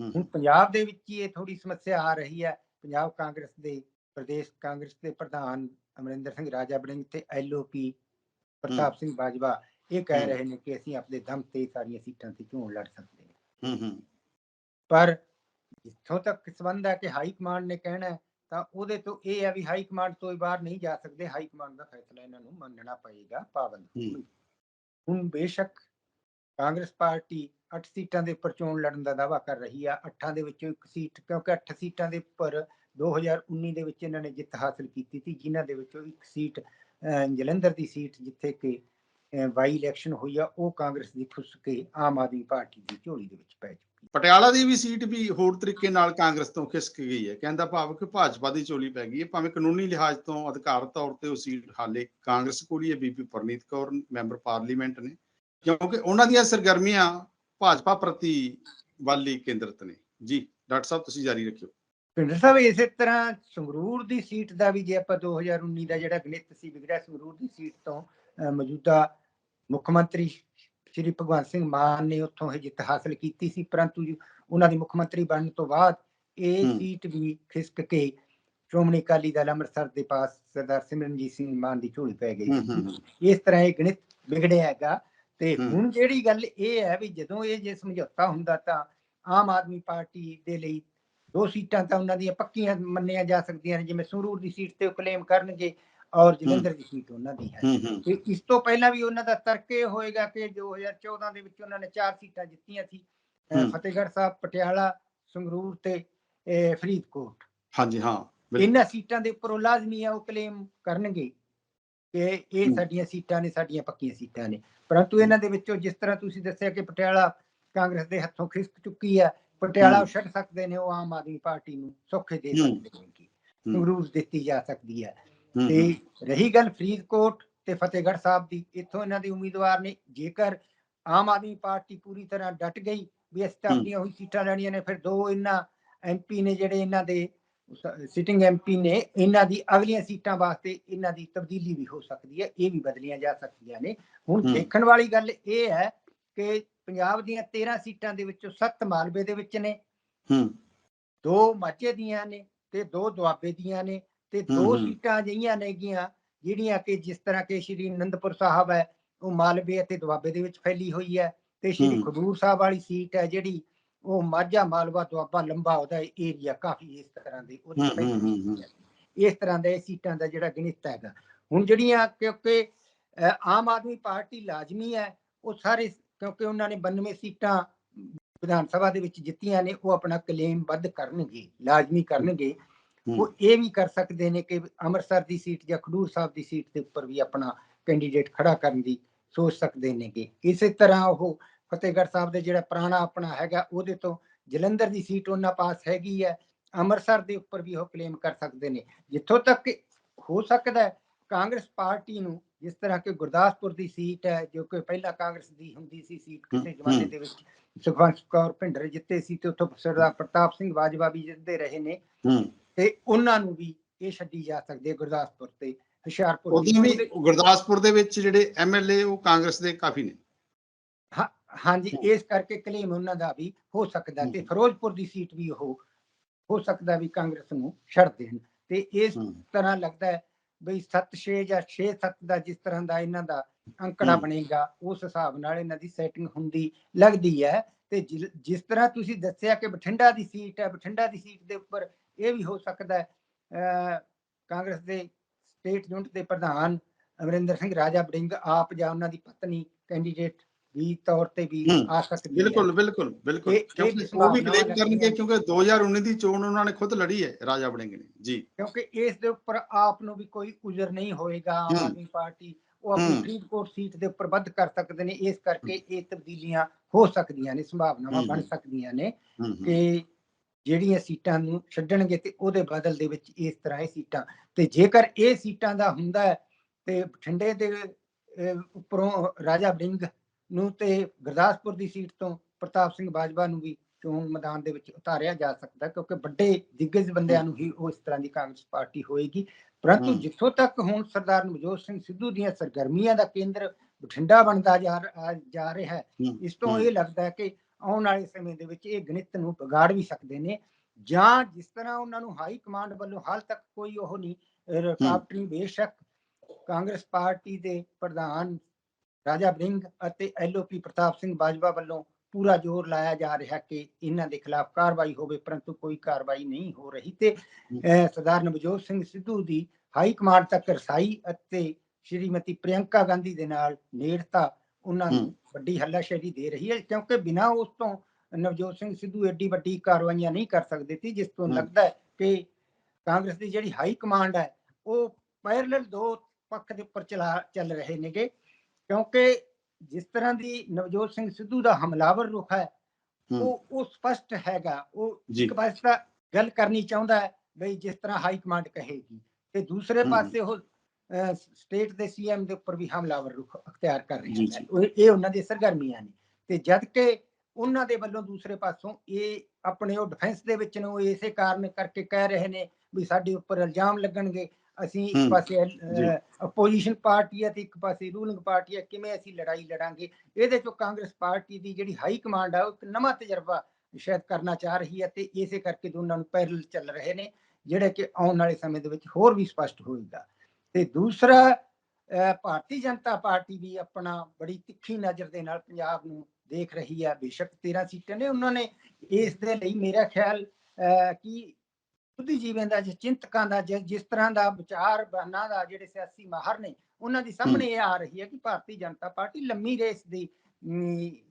ਹੁਣ ਪੰਜਾਬ ਦੇ ਵਿੱਚ ਹੀ ਇਹ ਥੋੜੀ ਸਮੱਸਿਆ ਆ ਰਹੀ ਹੈ। ਪੰਜਾਬ ਕਾਂਗਰਸ ਦੇ ਪ੍ਰਦੇਸ਼ ਕਾਂਗਰਸ ਦੇ ਪ੍ਰਧਾਨ ਅਮਰਿੰਦਰ ਸਿੰਘ ਰਾਜਾ ਵੜਿੰਗ ਤੇ ਐਲਓਪੀ ਪ੍ਰਤਾਪ ਸਿੰਘ ਬਾਜਵਾ ਇਹ ਕਹਿ। ਰਹੇ ਨੇ ਕਿ ਅਸੀਂ ਆਪਣੇ ਦਮ ਤੇ ਸਾਰੀਆਂ ਸੀਟਾਂ ਤੇ ਚੋਣ ਲੜ ਸਕਦੇ ਹਾਂ। ਹੂੰ ਹੂੰ। ਪਰ ਜਿੱਥੋਂ ਤੱਕ ਸੰਬੰਧ ਹੈ ਕਿ ਹਾਈ ਕਮਾਂਡ ਨੇ ਕਹਿਣਾ ਹੈ, ਤਾਂ ਉਹਦੇ ਤੋਂ ਇਹ ਹੈ ਵੀ ਹਾਈ ਕਮਾਂਡ ਤੋਂ ਬਾਹਰ ਨਹੀਂ ਜਾ ਸਕਦੇ। ਹਾਈ ਕਮਾਂਡ ਦਾ ਫੈਸਲਾ ਇਹਨਾਂ ਨੂੰ ਮੰਨਣਾ ਪਏਗਾ ਪਾਬੰਦ। ਹੁਣ ਬੇਸ਼ੱਕ ਕਾਂਗਰਸ ਪਾਰਟੀ 8 ਸੀਟਾਂ ਦੇ ਉੱਪਰ ਚੋਣ ਲੜਨ ਦਾ ਦਾਅਵਾ ਕਰ ਰਹੀ ਆ। ਅੱਠਾਂ ਦੇ ਵਿੱਚੋਂ ਇੱਕ ਸੀਟ ਕਿਉਂਕਿ 8 ਸੀਟਾਂ ਦੇ ਉੱਪਰ 2019 ਦੇ ਵਿੱਚ ਇਹਨਾਂ ਨੇ ਜਿੱਤ ਹਾਸਲ ਕੀਤੀ ਸੀ ਜਿਨ੍ਹਾਂ ਦੇ ਵਿੱਚੋਂ ਇੱਕ ਸੀਟ ਅਹ, ਜਲੰਧਰ ਦੀ ਸੀਟ ਜਿੱਥੇ ਕਿ ਬਾਈ ਇਲੈਕਸ਼ਨ ਹੋਈ ਆ ਉਹ ਕਾਂਗਰਸ ਦੀ ਫੁੱਸ ਕੇ ਆਮ ਆਦਮੀ ਪਾਰਟੀ ਦੀ ਝੋਲੀ ਦੇ ਵਿੱਚ ਪੈ ਚੁੱਕੀ ਪਟਿਆਲਾ ਦੀ ਵੀ ਸੀਟ ਵੀ ਹੋਰ ਤਰੀਕੇ ਨਾਲ ਕਾਂਗਰਸ ਤੋਂ ਖਿਸਕ ਗਈ ਹੈ। ਕਹਿੰਦਾ ਭਾਵ ਕਿ ਭਾਜਪਾ ਦੀ ਚੋਲੀ ਪੈ ਗਈ ਹੈ। ਭਾਵੇਂ ਕਾਨੂੰਨੀ ਲਿਹਾਜ਼ ਤੋਂ ਅਧਿਕਾਰਤ ਤੌਰ ਤੇ ਉਹ ਸੀਟ ਹਾਲੇ ਕਾਂਗਰਸ ਕੋਲ ਹੀ ਹੈ। ਬੀਬੀ ਪਰਨੀਤ ਕੌਰ, ਮੈਂਬਰ ਪਾਰਲੀਮੈਂਟ ਨੇ। ਕਿਉਂਕਿ ਉਹਨਾਂ ਦੀਆਂ ਸਰਗਰਮੀਆਂ ਭਾਜਪਾ ਪ੍ਰਤੀ ਵੱਲ ਹੀ ਕੇਂਦਰਿਤ ਨੇ। ਜੀ, ਡਾਕਟਰ ਸਾਹਿਬ, ਤੁਸੀਂ ਜਾਰੀ ਰੱਖਿਓ। ਪਿੰਡਰ ਸਾਹਿਬ, ਇਸੇ ਤਰ੍ਹਾਂ ਸੰਗਰੂਰ ਦੀ ਸੀਟ ਦਾ ਵੀ ਜੇ ਆਪਾਂ 2019 ਦਾ ਜਿਹੜਾ ਗਣਿਤ ਸੀ, ਵਿਗੜਿਆ ਸੰਗਰੂਰ ਦੀ ਸੀਟ ਤੋਂ ਮੌਜੂਦਾ ਮੁੱਖ ਮੰਤਰੀ ਸ਼੍ਰੀ ਭਗਵੰਤ ਸਿੰਘ ਮਾਨ ਨੇ ਉੱਥੋਂ ਇਹ ਜਿੱਤ ਹਾਸਲ ਕੀਤੀ ਸੀ ਪਰੰਤੂ ਉਹਨਾਂ ਦੀ ਮੁੱਖ ਮੰਤਰੀ ਬਣਨ ਤੋਂ ਬਾਅਦ ਇਹ। ਸੀਟ ਵੀ ਖਿਸਕ ਕੇ ਸ਼੍ਰੋਮਣੀ ਅਕਾਲੀ ਦਲ ਅੰਮ੍ਰਿਤਸਰ ਦੇ ਪਾਸ ਸਰਦਾਰ ਸਿਮਰਨਜੀਤ ਸਿੰਘ ਮਾਨ ਦੀ ਝੋਲੀ ਪੈ ਗਈ ਸੀ। ਇਸ ਤਰ੍ਹਾਂ ਇਹ ਗਣਿਤ ਵਿਗੜਿਆ ਹੈਗਾ ਤੇ। ਹੁਣ ਜਿਹੜੀ ਗੱਲ ਇਹ ਹੈ ਵੀ ਜਦੋਂ ਇਹ ਜੇ ਸਮਝੌਤਾ ਹੁੰਦਾ ਤਾਂ ਆਮ ਆਦਮੀ ਪਾਰਟੀ ਦੇ ਲਈ ਦੋ ਸੀਟਾਂ ਤਾਂ ਉਹਨਾਂ ਦੀਆਂ ਪੱਕੀਆਂ ਮੰਨੀਆਂ ਜਾ ਸਕਦੀਆਂ ਨੇ ਜਿਵੇਂ ਸੰਗਰੂਰ ਦੀ ਸੀਟ ਤੇ ਉਹ ਕਲੇਮ ਕਰਨਗੇ ਔਰ ਜਲੰਧਰ ਦੀ ਸੀਟ ਉਹਨਾਂ ਦੀ ਹੈ ਤੇ ਇਸ ਤੋਂ ਪਹਿਲਾਂ ਵੀ ਉਹਨਾਂ ਦਾ ਤਰਕ ਇਹ ਹੋਏਗਾ ਕਿ 2014 ਦੇ ਵਿੱਚ ਉਹਨਾਂ ਨੇ ਚਾਰ ਸੀਟਾਂ ਜਿੱਤੀਆਂ ਸੀ। ਫਤਿਹਗੜ੍ਹ ਸਾਹਿਬ ਪਟਿਆਲਾ ਸੰਗਰੂਰ ਤੇ ਫਰੀਦਕੋਟ ਹਾਂਜੀ ਹਾਂ। ਇਹਨਾਂ ਸੀਟਾਂ ਦੇ ਉੱਪਰ ਉਹ ਲਾਜ਼ਮੀ ਆ ਉਹ ਕਲੇਮ ਕਰਨਗੇ ਕਿ ਇਹ। ਸਾਡੀਆਂ ਸੀਟਾਂ ਨੇ ਸਾਡੀਆਂ ਪੱਕੀਆਂ ਸੀਟਾਂ ਨੇ ਪਰੰਤੂ ਇਹਨਾਂ ਦੇ ਵਿੱਚੋਂ ਜਿਸ ਤਰ੍ਹਾਂ ਤੁਸੀਂ ਦੱਸਿਆ ਕਿ ਪਟਿਆਲਾ ਕਾਂਗਰਸ ਦੇ ਹੱਥੋਂ ਖਿਸਕ ਚੁੱਕੀ ਹੈ ਪਟਿਆਲਾ ਛੱਡ ਸਕਦੇ ਨੇ ਉਹ ਆਮ ਆਦਮੀ ਪਾਰਟੀ ਨੂੰ ਸੌਖੇ ਦੇ। ਸਕਦੇ ਨੇ ਸੰਗਰੂਰ ਦਿੱਤੀ ਜਾ ਸਕਦੀ ਹੂੰ, ਤੇ ਰਹੀ ਗੱਲ ਫਰੀਦਕੋਟ ਤੇ ਫਤਿਹਗੜ੍ਹ ਸਾਹਿਬ ਦੀ ਇੱਥੋਂ ਇਹਨਾਂ ਦੇ ਉਮੀਦਵਾਰ ਨੇ ਜੇਕਰ ਆਮ ਆਦਮੀ ਪਾਰਟੀ ਪੂਰੀ ਤਰ੍ਹਾਂ ਡਟ ਗਈ ਵੀ ਅਸੀਂ ਤਾਂ। ਆਪਣੀਆਂ ਉਹੀ ਸੀਟਾਂ ਲੈਣੀਆਂ ਨੇ ਫਿਰ ਦੋ ਇਹਨਾਂ ਐਮਪੀ ਨੇ ਜਿਹੜੇ ਇਹਨਾਂ ਦੇ ਸਿਟਿੰਗ ਐਮਪੀ ਨੇ ਇਹਨਾਂ ਦੀ ਅਗਲੀਆਂ ਸੀਟਾਂ ਵਾਸਤੇ ਇਹਨਾਂ ਦੀ ਤਬਦੀਲੀ ਵੀ ਹੋ ਸਕਦੀ ਹੈ ਇਹ ਵੀ ਬਦਲੀਆਂ ਜਾ ਸਕਦੀਆਂ ਨੇ। ਹੁਣ। ਦੇਖਣ ਵਾਲੀ ਗੱਲ ਇਹ ਹੈ ਕਿ ਪੰਜਾਬ ਦੀਆਂ 13 ਸੀਟਾਂ ਦੇ ਵਿੱਚੋਂ 7 ਮਾਲਵੇ ਦੇ ਵਿੱਚ ਨੇ। ਹੂੰ। ਦੋ ਮਾਝੇ ਦੀਆਂ ਨੇ ਤੇ ਦੋ ਦੁਆਬੇ ਦੀਆਂ ਨੇ। ਤੇ ਦੋ। ਸੀਟਾਂ ਅਜਿਹੀਆਂ ਨੇਗੀਆਂ ਜਿਹੜੀਆਂ ਕਿ ਜਿਸ ਤਰ੍ਹਾਂ ਕਿ ਸ਼੍ਰੀ ਅਨੰਦਪੁਰ ਸਾਹਿਬ ਹੈ ਉਹ ਮਾਲਵੇ ਅਤੇ ਦੁਆਬੇ ਦੇ ਵਿੱਚ ਫੈਲੀ ਹੋਈ ਹੈ ਤੇ ਸ਼੍ਰੀ। ਖਡੂਰ ਸਾਹਿਬ ਵਾਲੀ ਸੀਟ ਹੈ ਜਿਹੜੀ ਉਹ ਮਾਝਾ ਮਾਲਵਾ ਦੁਆਬਾ ਲੰਬਾ ਉਹਦਾ ਏਰੀਆ ਕਾਫੀ ਇਸ ਤਰ੍ਹਾਂ ਦੀ ਉਹਦੀ। ਇਸ ਤਰ੍ਹਾਂ ਦੇ ਸੀਟਾਂ ਦਾ ਜਿਹੜਾ ਗਣਿਤ ਹੈਗਾ ਹੁਣ ਜਿਹੜੀਆਂ ਕਿਉਂਕਿ ਆਮ ਆਦਮੀ ਪਾਰਟੀ ਲਾਜ਼ਮੀ ਹੈ ਉਹ ਸਾਰੇ ਕਿਉਂਕਿ ਉਹਨਾਂ ਨੇ 92 ਸੀਟਾਂ ਵਿਧਾਨ ਸਭਾ ਦੇ ਵਿੱਚ ਜਿੱਤੀਆਂ ਨੇ ਉਹ ਆਪਣਾ ਕਲੇਮ ਵੱਧ ਕਰਨਗੇ ਲਾਜ਼ਮੀ ਕਰਨਗੇ। ਉਹ ਇਹ ਵੀ ਕਰ ਸਕਦੇ ਨੇ ਕਿ ਅੰਮ੍ਰਿਤਸਰ ਦੀ ਸੀਟ ਜਾਂ ਖਡੂਰ ਸਾਹਿਬ ਦੀ ਸੀਟ ਦੇ ਉੱਪਰ ਵੀ ਆਪਣਾ ਕੈਂਡੀਡੇਟ ਖੜਾ ਕਰਨ ਦੀ ਸੋਚ ਸਕਦੇ ਨੇਗੇ। ਇਸੇ ਤਰ੍ਹਾਂ ਉਹ ਫਤਿਹਗੜ੍ਹ ਸਾਹਿਬ ਦੇ ਜਿਹੜਾ ਪੁਰਾਣਾ ਆਪਣਾ ਹੈਗਾ ਉਹਦੇ ਤੋਂ ਜਲੰਧਰ ਦੀ ਸੀਟ ਉਹਨਾਂ ਪਾਸ ਹੈਗੀ ਹੈ। ਅੰਮ੍ਰਿਤਸਰ ਦੇ ਉੱਪਰ ਵੀ ਉਹ ਕਲੇਮ ਕਰ ਸਕਦੇ ਨੇ। ਜਿੱਥੋਂ ਤੱਕ ਹੋ ਸਕਦਾ ਹੈ ਕਾਂਗਰਸ ਪਾਰਟੀ ਨੂੰ ਜਿਸ ਤਰ੍ਹਾਂ ਕਿ ਗੁਰਦਾਸਪੁਰ ਦੀ ਸੀਟ ਹੈ ਜੋ ਕਿ ਪਹਿਲਾਂ ਕਾਂਗਰਸ ਦੀ ਹੁੰਦੀ ਸੀ ਸੀਟ ਕਿਸੇ ਜ਼ਮਾਨੇ। ਦੇ ਵਿੱਚ ਸੁਖਵੰਤ ਕੌਰ ਭਿੰਡਰ ਜਿੱਤੇ ਸੀ ਤੇ ਉੱਥੋਂ ਸਰਦਾਰ ਪ੍ਰਤਾਪ ਸਿੰਘ ਬਾਜਵਾ ਵੀ ਜਿੱਤਦੇ ਰਹੇ ਨੇ। ਤੇ ਉਹਨਾਂ ਨੂੰ ਵੀ ਇਹ ਛੱਡੀ ਜਾ ਸਕਦੀ ਗੁਰਦਾਸਪੁਰ ਤੇ ਹੁਸ਼ਿਆਰਪੁਰ ਵੀ ਗੁਰਦਾਸਪੁਰ ਦੇ ਵਿੱਚ ਜਿਹੜੇ ਐਮਐਲਏ ਉਹ ਕਾਂਗਰਸ ਦੇ ਕਾਫੀ ਨੇ। ਹਾਂਜੀ ਇਸ ਕਰਕੇ ਕਲੇਮ ਉਹਨਾਂ ਦਾ ਵੀ ਹੋ ਸਕਦਾ ਤੇ। ਫਿਰੋਜ਼ਪੁਰ ਦੀ ਸੀਟ ਵੀ ਉਹ ਹੋ ਸਕਦਾ ਵੀ ਕਾਂਗਰਸ ਨੂੰ ਛੱਡ ਦੇਣ। ਤੇ ਇਸ ਤਰ੍ਹਾਂ ਲੱਗਦਾ ਹੈ ਬਈ 7-6 ਜਾਂ 6-7 ਦਾ ਜਿਸ ਤਰ੍ਹਾਂ ਦਾ ਇਹਨਾਂ ਦਾ ਅੰਕੜਾ। ਬਣੇਗਾ ਉਸ ਹਿਸਾਬ ਨਾਲ ਇਹਨਾਂ ਦੀ ਸੈਟਿੰਗ ਹੁੰਦੀ ਲੱਗਦੀ ਹੈ। ਤੇ ਜਿਸ ਤਰ੍ਹਾਂ ਤੁਸੀਂ ਦੱਸਿਆ ਕਿ ਬਠਿੰਡਾ ਦੀ ਸੀਟ ਹੈ ਬਠਿੰਡਾ ਦੀ ਸੀਟ ਦੇ ਉੱਪਰ ਇਹ ਵੀ ਹੋ ਸਕਦਾ ਹੈ ਕਾਂਗਰਸ ਦੇ ਸਟੇਟ ਯੂਨਿਟ ਦੇ ਪ੍ਰਧਾਨ ਅਮਰਿੰਦਰ ਸਿੰਘ ਰਾਜਾ ਬੜਿੰਗ ਆਪ ਜਾਂ ਉਹਨਾਂ ਦੀ ਪਤਨੀ ਕੈਂਡੀਡੇਟ ਵੀ ਤੌਰ ਤੇ ਵੀ ਆ ਸਕਦੀ ਹੈ ਬਿਲਕੁਲ ਬਿਲਕੁਲ ਬਿਲਕੁਲ ਉਹ ਵੀ ਕਲੇਮ ਕਰਨਗੇ। ਕਿਉਂਕਿ 2019 ਦੀ ਚੋਣ ਉਹਨਾਂ ਨੇ ਖੁਦ ਲੜੀ ਹੈ ਰਾਜਾ ਵੜਿੰਗ ਨੇ ਜੀ ਕਿਉਂਕਿ ਇਸ ਦੇ ਉੱਪਰ ਆਪ ਨੂੰ ਵੀ ਕੋਈ ਉਜ਼ਰ ਨਹੀਂ ਹੋਏਗਾ ਆਮ। ਆਦਮੀ ਪਾਰਟੀ ਉਹ ਆਪਣੀ। ਫਰੀਦਕੋਟ ਸੀਟ ਦੇ ਉੱਪਰ ਵੱਧ ਕਰ ਸਕਦੇ ਨੇ ਇਸ ਕਰਕੇ ਇਹ ਤਬਦੀਲੀਆਂ ਹੋ ਸਕਦੀਆਂ ਨੇ ਸੰਭਾਵਨਾਵਾਂ ਬਣ। ਸਕਦੀਆਂ ਨੇ ਕਿ ਜਿਹੜੀਆਂ ਸੀਟਾਂ ਨੂੰ ਛੱਡਣਗੇ ਤੇ ਉਹਦੇ ਬਦਲ ਦੇ ਵਿੱਚ ਇਸ ਤਰ੍ਹਾਂ ਇਹ ਸੀਟਾਂ ਤੇ ਜੇਕਰ ਇਹ ਸੀਟਾਂ ਦਾ ਹੁੰਦਾ ਤੇ ਬਠਿੰਡੇ ਦੇ ਉੱਪਰੋਂ ਰਾਜਾ ਵੜਿੰਗ ਨੂੰ ਤੇ ਗੁਰਦਾਸਪੁਰ ਦੀ ਸੀਟ ਤੋਂ ਪ੍ਰਤਾਪ ਸਿੰਘ ਬਾਜਵਾ ਨੂੰ ਵੀ ਚੋਣ ਮੈਦਾਨ ਦੇ ਵਿੱਚ ਉਤਾਰਿਆ ਜਾ ਸਕਦਾ ਕਿਉਂਕਿ ਵੱਡੇ ਦਿੱਗਜ ਬੰਦਿਆਂ ਨੂੰ ਹੀ ਉਸ ਤਰ੍ਹਾਂ ਦੀ ਕਾਂਗਰਸ ਪਾਰਟੀ ਹੋਏਗੀ ਪਰੰਤੂ। ਜਿੱਥੋਂ ਤੱਕ ਹੁਣ ਸਰਦਾਰ ਨਵਜੋਤ ਸਿੰਘ ਸਿੱਧੂ ਦੀਆਂ ਸਰਗਰਮੀਆਂ ਦਾ ਕੇਂਦਰ ਬਠਿੰਡਾ ਬਣਦਾ ਜਾ ਰਿਹਾ ਹੈ ਇਸ ਤੋਂ। ਇਹ ਲੱਗਦਾ ਹੈ ਕਿ ਆਉਣ ਵਾਲੇ ਸਮੇਂ ਦੇ ਵਿੱਚ ਇਹ ਗਣਿਤ ਨੂੰ ਵਿਗਾੜ ਵੀ ਸਕਦੇ ਨੇ ਜਾਂ ਜਿਸ ਤਰ੍ਹਾਂ ਉਹਨਾਂ ਨੂੰ ਹਾਈ ਕਮਾਂਡ ਵੱਲੋਂ ਹਾਲ ਤੱਕ ਕੋਈ ਉਹ ਨਹੀਂ ਰੁਕਾਵਟ ਨਹੀਂ ਬੇਸ਼ੱਕ ਕਾਂਗਰਸ ਪਾਰਟੀ ਦੇ ਪ੍ਰਧਾਨ ਰਾਜਾ ਵੜਿੰਗ ਅਤੇ ਐਲਓਪੀ ਪ੍ਰਤਾਪ ਸਿੰਘ ਬਾਜਵਾ ਵੱਲੋਂ ਪੂਰਾ ਜ਼ੋਰ ਲਾਇਆ ਜਾ ਰਿਹਾ ਕਿ ਇਹਨਾਂ ਦੇ ਖਿਲਾਫ ਕਾਰਵਾਈ ਹੋਵੇ ਪਰੰਤੂ ਕੋਈ ਕਾਰਵਾਈ ਨਹੀਂ ਹੋ ਰਹੀ ਤੇ ਸਰਦਾਰ ਨਵਜੋਤ ਸਿੰਘ ਸਿੱਧੂ ਦੀ ਹਾਈ ਕਮਾਂਡ ਤੱਕ ਰਸਾਈ ਅਤੇ ਸ਼੍ਰੀਮਤੀ ਪ੍ਰਿਯੰਕਾ ਗਾਂਧੀ ਦੇ ਨਾਲ ਨੇੜਤਾ ਉਹਨਾਂ ਨੂੰ। ਵੱਡੀ ਹੱਲਾਸ਼ੇਰੀ ਦੇ ਰਹੀ ਹੈ ਕਿਉਂਕਿ ਬਿਨਾਂ ਉਸ ਤੋਂ ਨਵਜੋਤ ਸਿੰਘ ਸਿੱਧੂ ਐਡੀ ਵੱਡੀ ਕਾਰਵਾਈਆਂ ਨਹੀਂ ਕਰ ਸਕਦੇ ਸੀ ਜਿਸ ਤੋਂ। ਲੱਗਦਾ ਹੈ ਕਿ ਕਾਂਗਰਸ ਦੀ ਜਿਹੜੀ ਹਾਈ ਕਮਾਂਡ ਹੈ ਉਹ ਪੈਰਲਲ ਦੋ ਪੱਖ ਦੇ ਉੱਪਰ ਚਲਾ ਚੱਲ ਰਹੇ ਨੇਗੇ ਕਿਉਂਕਿ ਜਿਸ ਤਰ੍ਹਾਂ ਦੀ ਨਵਜੋਤ ਸਿੰਘ ਸਿੱਧੂ ਦਾ ਹਮਲਾਵਰ ਰੁਖ ਹੈ ਉਹ ਉਹ ਸਪਸ਼ਟ ਹੈਗਾ ਉਹ ਇੱਕ ਪਾਸੇ ਤਾਂ ਗੱਲ ਕਰਨੀ ਚਾਹੁੰਦਾ ਹੈ ਬਈ ਜਿਸ ਤਰ੍ਹਾਂ ਹਾਈ ਕਮਾਂਡ ਕਹੇਗੀ ਤੇ ਦੂਸਰੇ। ਪਾਸੇ ਉਹ ਸਟੇਟ ਦੇ ਸੀਐਮ ਦੇ ਉੱਪਰ ਵੀ ਹਮਲਾਵਰ ਰੁਖ ਅਖਤਿਆਰ ਕਰ ਰਿਹਾ ਜੀ। ਹੈ। ਉਹ- ਇਹ ਉਹਨਾਂ ਦੇ ਸਰਗਰਮੀਆਂ ਨੇ। ਤੇ ਜਦ ਕਿ ਉਹਨਾਂ ਦੇ ਵੱਲੋਂ ਦੂਸਰੇ ਪਾਸੋਂ ਇਹ ਆਪਣੇ ਉਹ ਡਿਫੈਂਸ ਦੇ ਵਿੱਚ ਨੇ ਉਹ ਇਸੇ ਕਾਰਨ ਕਰਕੇ ਕਹਿ ਰਹੇ ਨੇ ਵੀ ਸਾਡੇ ਉੱਪਰ ਇਲਜ਼ਾਮ ਲੱਗਣਗੇ। ਅਸੀਂ ਇੱਕ ਪਾਸੇ ਜੀ। ਅਪੋਜੀਸ਼ਨ ਪਾਰਟੀ ਹੈ ਤੇ ਇੱਕ ਪਾਸੇ ਰੂਲਿੰਗ ਪਾਰਟੀ ਹੈ ਕਿਵੇਂ ਅਸੀਂ ਲੜਾਈ ਲੜਾਂਗੇ? ਇਹਦੇ ਚੋਂ ਕਾਂਗਰਸ ਪਾਰਟੀ ਦੀ ਜਿਹੜੀ ਹਾਈ ਕਮਾਂਡ ਹੈ ਉਹ ਇੱਕ ਨਵਾਂ ਤਜਰਬਾ ਸ਼ਾਇਦ ਕਰਨਾ ਚਾਹ ਰਹੀ ਹੈ ਤੇ ਇਸੇ ਕਰਕੇ ਦੋਨਾਂ ਨੂੰ ਪੈਰਲ ਚੱਲ ਰਹੇ ਨੇ ਜਿਹੜੇ ਕਿ ਆਉਣ ਵਾਲੇ ਸਮੇਂ ਦੇ ਵਿੱਚ ਹੋਰ ਵੀ ਸਪਸ਼ਟ ਹੋਏਗਾ। ਤੇ ਦੂਸਰਾ ਅਹ, ਭਾਰਤੀ ਜਨਤਾ ਪਾਰਟੀ ਵੀ ਆਪਣਾ ਬੜੀ ਤਿੱਖੀ ਨਜ਼ਰ ਦੇ ਨਾਲ ਪੰਜਾਬ ਨੂੰ ਦੇਖ ਰਹੀ ਹੈ ਬੇਸ਼ੱਕ 13 ਸੀਟਾਂ ਨੇ ਉਹਨਾਂ ਨੇ ਇਸ ਦੇ ਲਈ ਮੇਰਾ ਖਿਆਲ ਅਹ, ਕਿ ਬੁੱਧੀਜੀਵੀਆਂ ਦਾ ਚਿੰਤਕਾਂ ਦਾ ਜਿਸ ਤਰ੍ਹਾਂ ਦਾ ਵਿਚਾਰ ਬਾਨਾਂ ਦਾ ਜਿਹੜੇ ਸਿਆਸੀ ਮਾਹਰ ਨੇ ਉਹਨਾਂ ਦੀ ਸਾਹਮਣੇ ਇਹ ਆ ਰਹੀ ਹੈ ਕਿ ਭਾਰਤੀ ਜਨਤਾ ਪਾਰਟੀ ਲੰਮੀ ਰੇਸ ਦੀ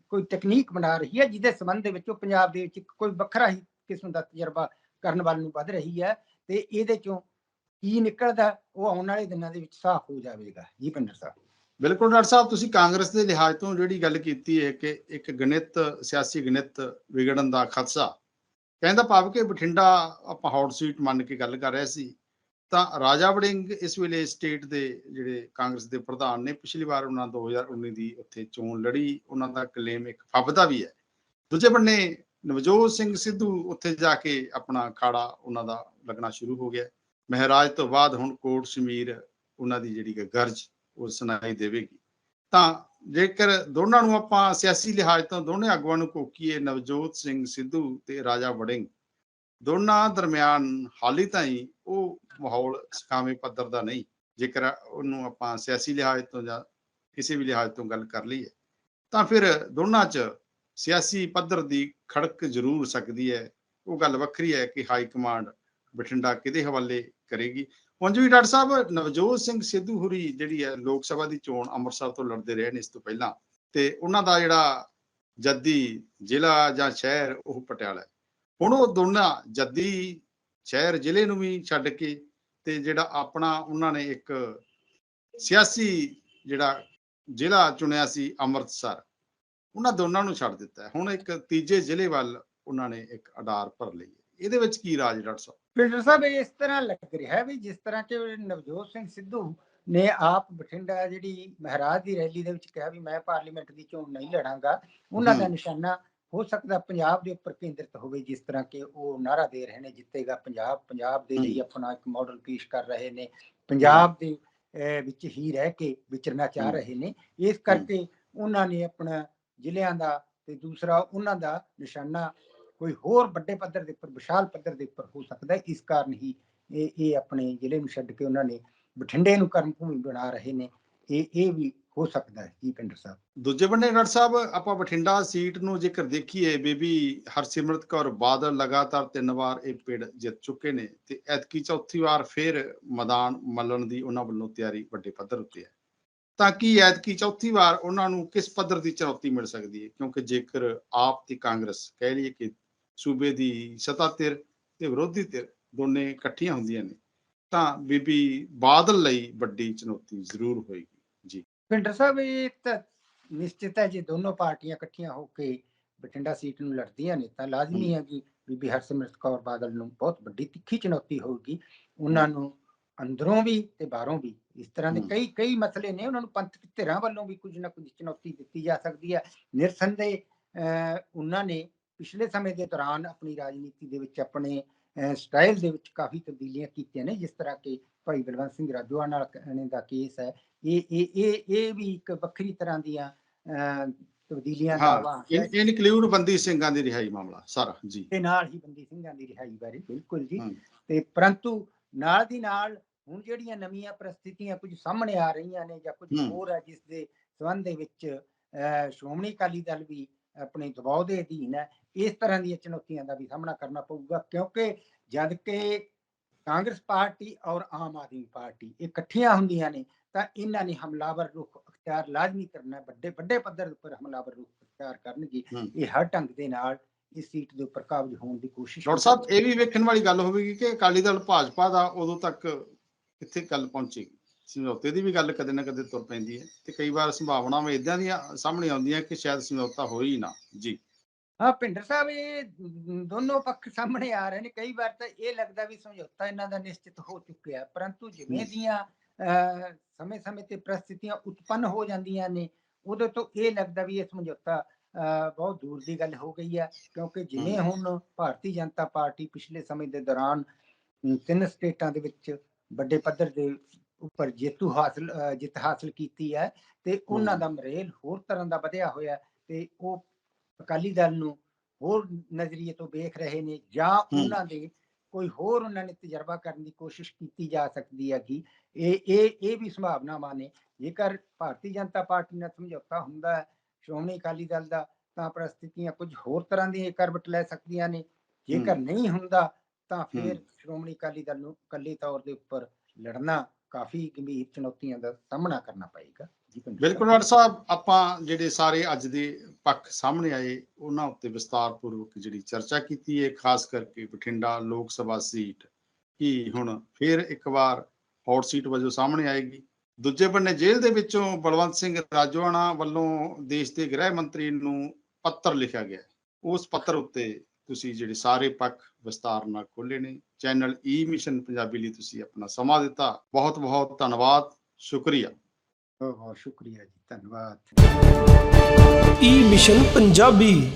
ਕੋਈ ਟੈਕਨੀਕ ਬਣਾ ਰਹੀ ਹੈ ਜਿਹਦੇ ਸੰਬੰਧ ਦੇ ਵਿੱਚ ਉਹ ਪੰਜਾਬ ਦੇ ਵਿੱਚ ਇੱਕ ਕੋਈ ਵੱਖਰਾ ਹੀ ਕਿਸਮ ਦਾ ਤਜਰਬਾ ਕਰਨ ਵੱਲ ਨੂੰ ਵੱਧ ਰਹੀ ਹੈ। ਤੇ ਇਹਦੇ ਚੋਂ ਕੀ ਨਿਕਲਦਾ, ਉਹ ਆਉਣ ਵਾਲੇ ਦਿਨਾਂ ਦੇ ਵਿੱਚ ਸਾਫ਼ ਹੋ ਜਾਵੇਗਾ। ਜੀ ਪਿੰਡਰ ਸਾਹਿਬ। ਬਿਲਕੁਲ ਡਾਕਟਰ ਸਾਹਿਬ, ਤੁਸੀਂ ਕਾਂਗਰਸ ਦੇ ਲਿਹਾਜ਼ ਤੋਂ ਜਿਹੜੀ ਗੱਲ ਕੀਤੀ ਹੈ ਕਿ ਇੱਕ ਗਣਿਤ, ਸਿਆਸੀ ਗਣਿਤ ਵਿਗੜਨ ਦਾ ਖਦਸ਼ਾ, ਕਹਿੰਦਾ ਭਾਵ ਕਿ ਬਠਿੰਡਾ ਆਪਾਂ ਹੌਟ ਸੀਟ ਮੰਨ ਕੇ ਗੱਲ ਕਰ ਰਹੇ ਸੀ, ਤਾਂ ਰਾਜਾ ਵੜਿੰਗ ਇਸ ਵੇਲੇ ਸਟੇਟ ਦੇ ਜਿਹੜੇ ਕਾਂਗਰਸ ਦੇ ਪ੍ਰਧਾਨ ਨੇ, ਪਿਛਲੀ ਵਾਰ ਉਹਨਾਂ 2019 ਦੀ ਉੱਥੇ ਚੋਣ ਲੜੀ, ਉਹਨਾਂ ਦਾ ਕਲੇਮ ਇੱਕ ਫੱਬਦਾ ਵੀ ਹੈ। ਦੂਜੇ ਬੰਨੇ ਨਵਜੋਤ ਸਿੰਘ ਸਿੱਧੂ ਉੱਥੇ ਜਾ ਕੇ ਆਪਣਾ ਖਾੜਾ ਉਹਨਾਂ ਦਾ ਲੱਗਣਾ ਸ਼ੁਰੂ ਹੋ ਗਿਆ। ਮਹਾਰਾਜ ਤੋਂ ਬਾਅਦ ਹੁਣ ਕੋਟ ਸ਼ਮੀਰ ਉਹਨਾਂ ਦੀ ਜਿਹੜੀ ਕਿ ਗਰਜ ਉਹ ਸੁਣਾਈ ਦੇਵੇਗੀ। ਤਾਂ ਜੇਕਰ ਦੋਨਾਂ ਨੂੰ ਆਪਾਂ ਸਿਆਸੀ ਲਿਹਾਜ਼ ਤੋਂ ਦੋਨੇ ਆਗੂਆਂ ਨੂੰ ਕੋਕੀਏ ਨਵਜੋਤ ਸਿੰਘ ਸਿੱਧੂ ਤੇ ਰਾਜਾ ਵੜਿੰਗ, ਦੋਨਾਂ ਦਰਮਿਆਨ ਹਾਲੀ ਤਾਈਂ ਉਹ ਮਾਹੌਲ ਸਕਾਵੇਂ ਪੱਧਰ ਦਾ ਨਹੀਂ। ਜੇਕਰ ਉਹਨੂੰ ਆਪਾਂ ਸਿਆਸੀ ਲਿਹਾਜ਼ ਤੋਂ ਜਾਂ ਕਿਸੇ ਵੀ ਲਿਹਾਜ਼ ਤੋਂ ਗੱਲ ਕਰ ਲਈਏ, ਤਾਂ ਫਿਰ ਦੋਨਾਂ 'ਚ ਸਿਆਸੀ ਪੱਧਰ ਦੀ ਖੜਕ ਜ਼ਰੂਰ ਸਕਦੀ ਹੈ। ਉਹ ਗੱਲ ਵੱਖਰੀ ਹੈ ਕਿ ਹਾਈ ਕਮਾਂਡ ਬਠਿੰਡਾ ਕਿਹਦੇ ਹਵਾਲੇ ਕਰੇਗੀ? ਉਂਝ ਵੀ ਡਾਕਟਰ ਸਾਹਿਬ, ਨਵਜੋਤ ਸਿੰਘ ਸਿੱਧੂ ਹੁਰੀ ਜਿਹੜੀ ਹੈ ਲੋਕ ਸਭਾ ਦੀ ਚੋਣ ਅੰਮ੍ਰਿਤਸਰ ਤੋਂ ਲੜਦੇ ਰਹੇ ਨੇ ਇਸ ਤੋਂ ਪਹਿਲਾਂ ਤੇ ਉਹਨਾਂ ਦਾ ਜਿਹੜਾ ਜੱਦੀ ਜ਼ਿਲ੍ਹਾ ਜਾਂ ਸ਼ਹਿਰ ਉਹ ਪਟਿਆਲਾ ਹੈ। ਹੁਣ ਉਹ ਦੋਨਾਂ ਜੱਦੀ ਸ਼ਹਿਰ ਜ਼ਿਲ੍ਹੇ ਨੂੰ ਵੀ ਛੱਡ ਕੇ ਤੇ ਜਿਹੜਾ ਆਪਣਾ ਉਹਨਾਂ ਨੇ ਇੱਕ ਸਿਆਸੀ ਜਿਹੜਾ ਜ਼ਿਲ੍ਹਾ ਚੁਣਿਆ ਸੀ ਅੰਮ੍ਰਿਤਸਰ, ਉਹਨਾਂ ਦੋਨਾਂ ਨੂੰ ਛੱਡ ਦਿੱਤਾ ਹੁਣ ਇੱਕ ਤੀਜੇ ਜ਼ਿਲ੍ਹੇ ਵੱਲ ਉਹਨਾਂ ਨੇ ਇੱਕ ਅਡਾਰ ਭਰ ਲਈ ਹੈ। ਇਹਦੇ ਵਿੱਚ ਕੀ ਰਾਜ ਡਾਕਟਰ ਸਾਹਿਬ? ਫਿਲਟਰ ਸਾਹਿਬ ਇਸ ਤਰ੍ਹਾਂ ਲੱਗ ਰਿਹਾ ਹੈ ਵੀ ਜਿਸ ਤਰ੍ਹਾਂ ਕਿ ਨਵਜੋਤ ਸਿੰਘ ਸਿੱਧੂ ਨੇ ਆਪ ਬਠਿੰਡਾ ਜਿਹੜੀ ਮਹਾਰਾਜ ਦੀ ਰੈਲੀ ਦੇ ਵਿੱਚ ਕਿਹਾ ਵੀ ਮੈਂ ਪਾਰਲੀਮੈਂਟ ਦੀ ਚੋਣ ਨਹੀਂ ਲੜਾਂਗਾ ਉਹਨਾਂ ਦਾ। ਨਿਸ਼ਾਨਾ ਹੋ ਸਕਦਾ ਪੰਜਾਬ ਦੇ ਉੱਪਰ ਕੇਂਦਰਿਤ ਹੋਵੇ ਜਿਸ ਤਰ੍ਹਾਂ ਕਿ ਉਹ ਨਾਰਾ ਦੇ ਰਹੇ ਨੇ ਜਿੱਤੇਗਾ ਪੰਜਾਬ ਪੰਜਾਬ ਦੇ ਲਈ। ਆਪਣਾ ਇੱਕ ਮਾਡਲ ਪੇਸ਼ ਕਰ ਰਹੇ ਨੇ ਪੰਜਾਬ ਦੇ ਵਿੱਚ ਹੀ ਰਹਿ ਕੇ ਵਿਚਰਨਾ ਚਾਹ। ਰਹੇ ਨੇ ਇਸ ਕਰਕੇ ਉਹਨਾਂ ਨੇ ਆਪਣਾ ਜ਼ਿਲ੍ਹਿਆਂ ਦਾ ਤੇ ਦੂਸਰਾ ਉਹਨਾਂ ਦਾ ਨਿਸ਼ਾਨਾ ਕੋਈ ਹੋਰ ਵੱਡੇ ਪੱਧਰ ਦੇ ਉੱਪਰ, ਵਿਸ਼ਾਲ ਪੱਧਰ ਦੇ ਉੱਪਰ ਹੋ ਸਕਦਾ ਇਸ ਕਾਰਨ ਹੀ ਇਹ ਇਹ ਆਪਣੇ ਜ਼ਿਲ੍ਹੇ ਨੂੰ ਛੱਡ ਕੇ ਉਹਨਾਂ ਨੇ ਬਠਿੰਡੇ ਨੂੰ ਕਰਮ ਭੂਮੀ ਬਣਾ ਰਹੇ ਨੇ। ਇਹ ਇਹ ਵੀ ਹੋ ਸਕਦਾ ਹੈ ਜੀ ਪਿੰਡਰ ਸਾਹਿਬ। ਦੂਜੇ ਬੰਨੇ ਡਾਕਟਰ ਸਾਹਿਬ, ਆਪਾਂ ਬਠਿੰਡਾ ਸੀਟ ਨੂੰ ਜੇਕਰ ਦੇਖੀਏ, ਬੀਬੀ ਹਰਸਿਮਰਤ ਕੌਰ ਬਾਦਲ ਲਗਾਤਾਰ ਤਿੰਨ ਵਾਰ ਇਹ ਪਿੰਡ ਜਿੱਤ ਚੁੱਕੇ ਨੇ ਤੇ ਐਤਕੀ ਚੌਥੀ ਵਾਰ ਫਿਰ ਮੈਦਾਨ ਮੱਲਣ ਦੀ ਉਹਨਾਂ ਵੱਲੋਂ ਤਿਆਰੀ ਵੱਡੇ ਪੱਧਰ ਉੱਤੇ ਹੈ। ਤਾਂ ਕੀ ਐਤਕੀ ਚੌਥੀ ਵਾਰ ਉਹਨਾਂ ਨੂੰ ਕਿਸ ਪੱਧਰ ਦੀ ਚੁਣੌਤੀ ਮਿਲ ਸਕਦੀ ਹੈ? ਕਿਉਂਕਿ ਜੇਕਰ ਆਪ ਤੇ ਕਾਂਗਰਸ ਕਹਿ ਲਈਏ ਕਿ ਸੂਬੇ ਦੀ ਸੱਤਾ ਧਿਰ ਤੇ ਵਿਰੋਧੀ ਧਿਰ ਦੋਨੇ ਇਕੱਠੀਆਂ ਹੁੰਦੀਆਂ ਨੇ ਤਾਂ ਬੀਬੀ ਬਾਦਲ ਲਈ ਵੱਡੀ ਚੁਣੌਤੀ ਜ਼ਰੂਰ ਹੋਏਗੀ। ਜੀ। ਪਿੰਡਰ ਸਾਹਿਬ ਇਹ ਤਾਂ ਨਿਸ਼ਚਿਤ ਹੈ ਜੇ ਦੋਨੋਂ ਪਾਰਟੀਆਂ ਇਕੱਠੀਆਂ ਹੋ ਕੇ ਬਠਿੰਡਾ ਸੀਟ ਨੂੰ ਲੜਦੀਆਂ ਨੇ ਤਾਂ ਲਾਜ਼ਮੀ ਹੈ। ਕਿ ਬੀਬੀ ਹਰਸਿਮਰਤ ਕੌਰ ਬਾਦਲ ਨੂੰ ਬਹੁਤ ਵੱਡੀ ਤਿੱਖੀ ਚੁਣੌਤੀ ਹੋਊਗੀ। ਉਹਨਾਂ ਨੂੰ ਅੰਦਰੋਂ ਵੀ ਤੇ ਬਾਹਰੋਂ ਵੀ ਇਸ ਤਰ੍ਹਾਂ ਦੇ। ਕਈ ਕਈ ਮਸਲੇ ਨੇ ਉਹਨਾਂ ਨੂੰ ਪੰਥਕ ਧਿਰਾਂ ਵੱਲੋਂ ਵੀ ਕੁਝ ਨਾ ਕੁਝ ਚੁਣੌਤੀ ਦਿੱਤੀ ਜਾ ਸਕਦੀ ਹੈ। ਨਿਰਸੰਦੇਹ ਉਹਨਾਂ ਨੇ ਪਿਛਲੇ ਸਮੇਂ ਦੇ ਦੌਰਾਨ ਆਪਣੀ ਰਾਜਨੀਤੀ ਦੇ ਵਿੱਚ ਆਪਣੇ ਸਟਾਈਲ ਦੇ ਵਿੱਚ ਕਾਫੀ ਤਬਦੀਲੀਆਂ ਕੀਤੀਆਂ ਨੇ ਜਿਸ ਤਰ੍ਹਾਂ ਕਿ ਭਾਈ ਬਲਵੰਤ ਸਿੰਘ ਰਾਜੋਆ ਨਾਲ ਕਹਿਣੇ ਦਾ ਕੇਸ ਹੈ ਇਹ ਇਹ ਇਹ ਇਹ ਵੀ ਇੱਕ ਵੱਖਰੀ ਤਰ੍ਹਾਂ ਦੀਆਂ ਤਬਦੀਲੀਆਂ ਦਾ ਇਨ ਇਨਕਲੂਡ ਬੰਦੀ ਸਿੰਘਾਂ ਦੀ ਰਿਹਾਈ ਮਾਮਲਾ ਸਾਰਾ ਜੀ ਤੇ ਨਾਲ ਹੀ ਬੰਦੀ ਸਿੰਘਾਂ ਦੀ ਰਿਹਾਈ ਬਾਰੇ ਬਿਲਕੁਲ ਜੀ। ਤੇ ਪਰੰਤੂ ਨਾਲ ਦੀ ਨਾਲ ਹੁਣ ਜਿਹੜੀਆਂ ਨਵੀਆਂ ਪ੍ਰਸਥਿਤੀਆਂ ਕੁਝ ਸਾਹਮਣੇ ਆ ਰਹੀਆਂ ਨੇ ਜਾਂ ਕੁਝ। ਹੋਰ ਹੈ ਜਿਸ ਦੇ ਸੰਬੰਧ ਦੇ ਵਿੱਚ ਸ਼੍ਰੋਮਣੀ ਅਕਾਲੀ ਦਲ ਵੀ ਆਪਣੇ ਦਬਾਅ ਦੇ ਅਧੀਨ ਹੈ ਇਸ ਤਰ੍ਹਾਂ ਦੀਆਂ ਚੁਣੌਤੀਆਂ ਦਾ ਵੀ ਸਾਹਮਣਾ ਕਰਨਾ ਪਊਗਾ ਕਿਉਂਕਿ ਜਦ ਕਿ ਕਾਂਗਰਸ ਪਾਰਟੀ ਔਰ ਆਮ ਆਦਮੀ ਪਾਰਟੀ ਇਕੱਠੀਆਂ ਹੁੰਦੀਆਂ ਨੇ ਤਾਂ ਇਹਨਾਂ ਨੇ ਹਮਲਾਵਰ ਰੁਖ ਅਖਤਿਆਰ ਲਾਜ਼ਮੀ ਕਰਨਾ ਹੈ ਵੱਡੇ ਵੱਡੇ ਪੱਧਰ ਉੱਪਰ ਹਮਲਾਵਰ ਰੁਖ ਅਖਤਿਆਰ ਕਰਨਗੇ। ਇਹ ਹਰ ਢੰਗ ਦੇ ਨਾਲ ਇਸ ਸੀਟ ਦੇ ਉੱਪਰ ਕਾਬਜ ਹੋਣ ਦੀ ਕੋਸ਼ਿਸ਼ ਡਾਕਟਰ ਸਾਹਿਬ ਇਹ ਵੀ ਵੇਖਣ ਵਾਲੀ ਗੱਲ ਹੋਵੇਗੀ ਕਿ ਅਕਾਲੀ ਦਲ ਭਾਜਪਾ ਦਾ ਉਦੋਂ ਤੱਕ ਕਿੱਥੇ ਗੱਲ ਪਹੁੰਚੇਗੀ? ਸਮਝੌਤੇ ਦੀ ਵੀ ਗੱਲ ਕਦੇ ਨਾ ਕਦੇ ਤੁਰ ਪੈਂਦੀ ਹੈ ਤੇ ਕਈ ਵਾਰ ਸੰਭਾਵਨਾਵਾਂ ਇਦਾਂ ਦੀਆਂ ਸਾਹਮਣੇ ਆਉਂਦੀਆਂ ਕਿ ਸ਼ਾਇਦ ਸਮਝੌਤਾ ਹੋਈ ਹੀ ਨਾ। ਜੀ। ਹਾਂ ਭਿੰਡਰ ਸਾਹਿਬ ਇਹ ਦੋਨੋਂ ਪੱਖ ਸਾਹਮਣੇ ਆ ਰਹੇ ਨੇ ਕਈ ਵਾਰ ਤਾਂ ਇਹ ਲੱਗਦਾ ਵੀ ਸਮਝੌਤਾ ਇਹਨਾਂ ਦਾ ਨਿਸ਼ਚਿਤ ਹੋ ਚੁੱਕਿਆ ਪਰੰਤੂ ਜਿਵੇਂ। ਦੀਆਂ ਸਮੇਂ-ਸਮੇਂ ਤੇ ਪ੍ਰਸਥਿਤੀਆਂ ਉਤਪੰਨ ਹੋ ਜਾਂਦੀਆਂ ਨੇ ਉਦੋਂ ਤੋਂ ਇਹ ਲੱਗਦਾ ਵੀ ਇਹ ਸਮਝੌਤਾ ਬਹੁਤ ਦੂਰ ਦੀ ਗੱਲ ਹੋ ਗਈ ਹੈ ਕਿਉਂਕਿ ਜਿਵੇਂ। ਹੁਣ ਭਾਰਤੀ ਜਨਤਾ ਪਾਰਟੀ ਪਿਛਲੇ ਸਮੇਂ ਦੇ ਦੌਰਾਨ ਤਿੰਨ ਸਟੇਟਾਂ ਦੇ ਵਿੱਚ ਵੱਡੇ ਪੱਧਰ ਦੇ ਉੱਪਰ ਜੇਤੂ ਹਾਸਲ ਜਿੱਤ ਹਾਸਲ ਕੀਤੀ ਹੈ ਤੇ ਉਹਨਾਂ। ਦਾ ਮਰੇਲ ਹੋਰ ਤਰ੍ਹਾਂ ਦਾ ਵਧਿਆ ਹੋਇਆ ਤੇ ਉਹ ਅਕਾਲੀ ਦਲ ਨੂੰ ਹੋਰ ਨਜ਼ਰੀਏ ਤੋਂ ਵੇਖ ਰਹੇ ਨੇ ਜਾਂ ਉਹਨਾਂ ਦੇ ਕੋਈ ਹੋਰ ਉਹਨਾਂ ਨੇ ਤਜਰਬਾ ਕਰਨ ਦੀ ਕੋਸ਼ਿਸ਼ ਕੀਤੀ ਜਾ ਸਕਦੀ ਹੈ ਕਿ ਇਹ ਇਹ ਇਹ ਵੀ ਸੰਭਾਵਨਾਵਾਂ ਨੇ। ਜੇਕਰ ਭਾਰਤੀ ਜਨਤਾ ਪਾਰਟੀ ਨਾਲ ਸਮਝੌਤਾ ਹੁੰਦਾ ਹੈ ਸ਼੍ਰੋਮਣੀ ਅਕਾਲੀ ਦਲ ਦਾ ਤਾਂ ਪ੍ਰਸਥਿਤੀਆਂ ਕੁਝ ਹੋਰ ਤਰ੍ਹਾਂ ਦੀਆਂ ਕਰਵਟ ਲੈ ਸਕਦੀਆਂ ਨੇ। ਜੇਕਰ ਨਹੀਂ ਹੁੰਦਾ ਤਾਂ ਫਿਰ। ਸ਼੍ਰੋਮਣੀ ਅਕਾਲੀ ਦਲ ਨੂੰ ਇਕੱਲੇ ਤੌਰ ਦੇ ਉੱਪਰ ਲੜਨਾ ਕਾਫੀ ਗੰਭੀਰ ਚੁਣੌਤੀਆਂ ਦਾ ਸਾਹਮਣਾ ਕਰਨਾ ਪਏਗਾ। ਬਿਲਕੁਲ ਡਾਕਟਰ ਸਾਹਿਬ, ਆਪਾਂ ਜਿਹੜੇ ਸਾਰੇ ਅੱਜ ਦੇ ਪੱਖ ਸਾਹਮਣੇ ਆਏ, ਉਹਨਾਂ ਉੱਤੇ ਵਿਸਤਾਰਪੂਰਵਕ ਜਿਹੜੀ ਚਰਚਾ ਕੀਤੀ ਹੈ, ਖਾਸ ਕਰਕੇ ਬਠਿੰਡਾ ਲੋਕ ਸਭਾ ਸੀਟ, ਕੀ ਹੁਣ ਫਿਰ ਇੱਕ ਵਾਰ ਹੌਟ ਸੀਟ ਵਜੋਂ ਸਾਹਮਣੇ ਆਏਗੀ। ਦੂਜੇ ਬੰਨੇ ਜੇਲ੍ਹ ਦੇ ਵਿੱਚੋਂ ਬਲਵੰਤ ਸਿੰਘ ਰਾਜੋਆਣਾ ਵੱਲੋਂ ਦੇਸ਼ ਦੇ ਗ੍ਰਹਿ ਮੰਤਰੀ ਨੂੰ ਪੱਤਰ ਲਿਖਿਆ ਗਿਆ ਉਸ ਪੱਤਰ ਉੱਤੇ ਤੁਸੀਂ ਜਿਹੜੇ ਸਾਰੇ ਪੱਖ ਵਿਸਤਾਰ ਨਾਲ ਖੋਲੇ ਨੇ। Channel e E mission Punjabi ਲਈ ਤੁਸੀਂ ਆਪਣਾ ਸਮਾਂ ਦਿੱਤਾ। ਬਹੁਤ ਬਹੁਤ ਧੰਨਵਾਦ। ਸ਼ੁਕਰੀਆ। ਬਹੁਤ ਬਹੁਤ ਸ਼ੁਕਰੀਆ ਜੀ ਧੰਨਵਾਦ। ਈ ਮਿਸ਼ਨ ਪੰਜਾਬੀ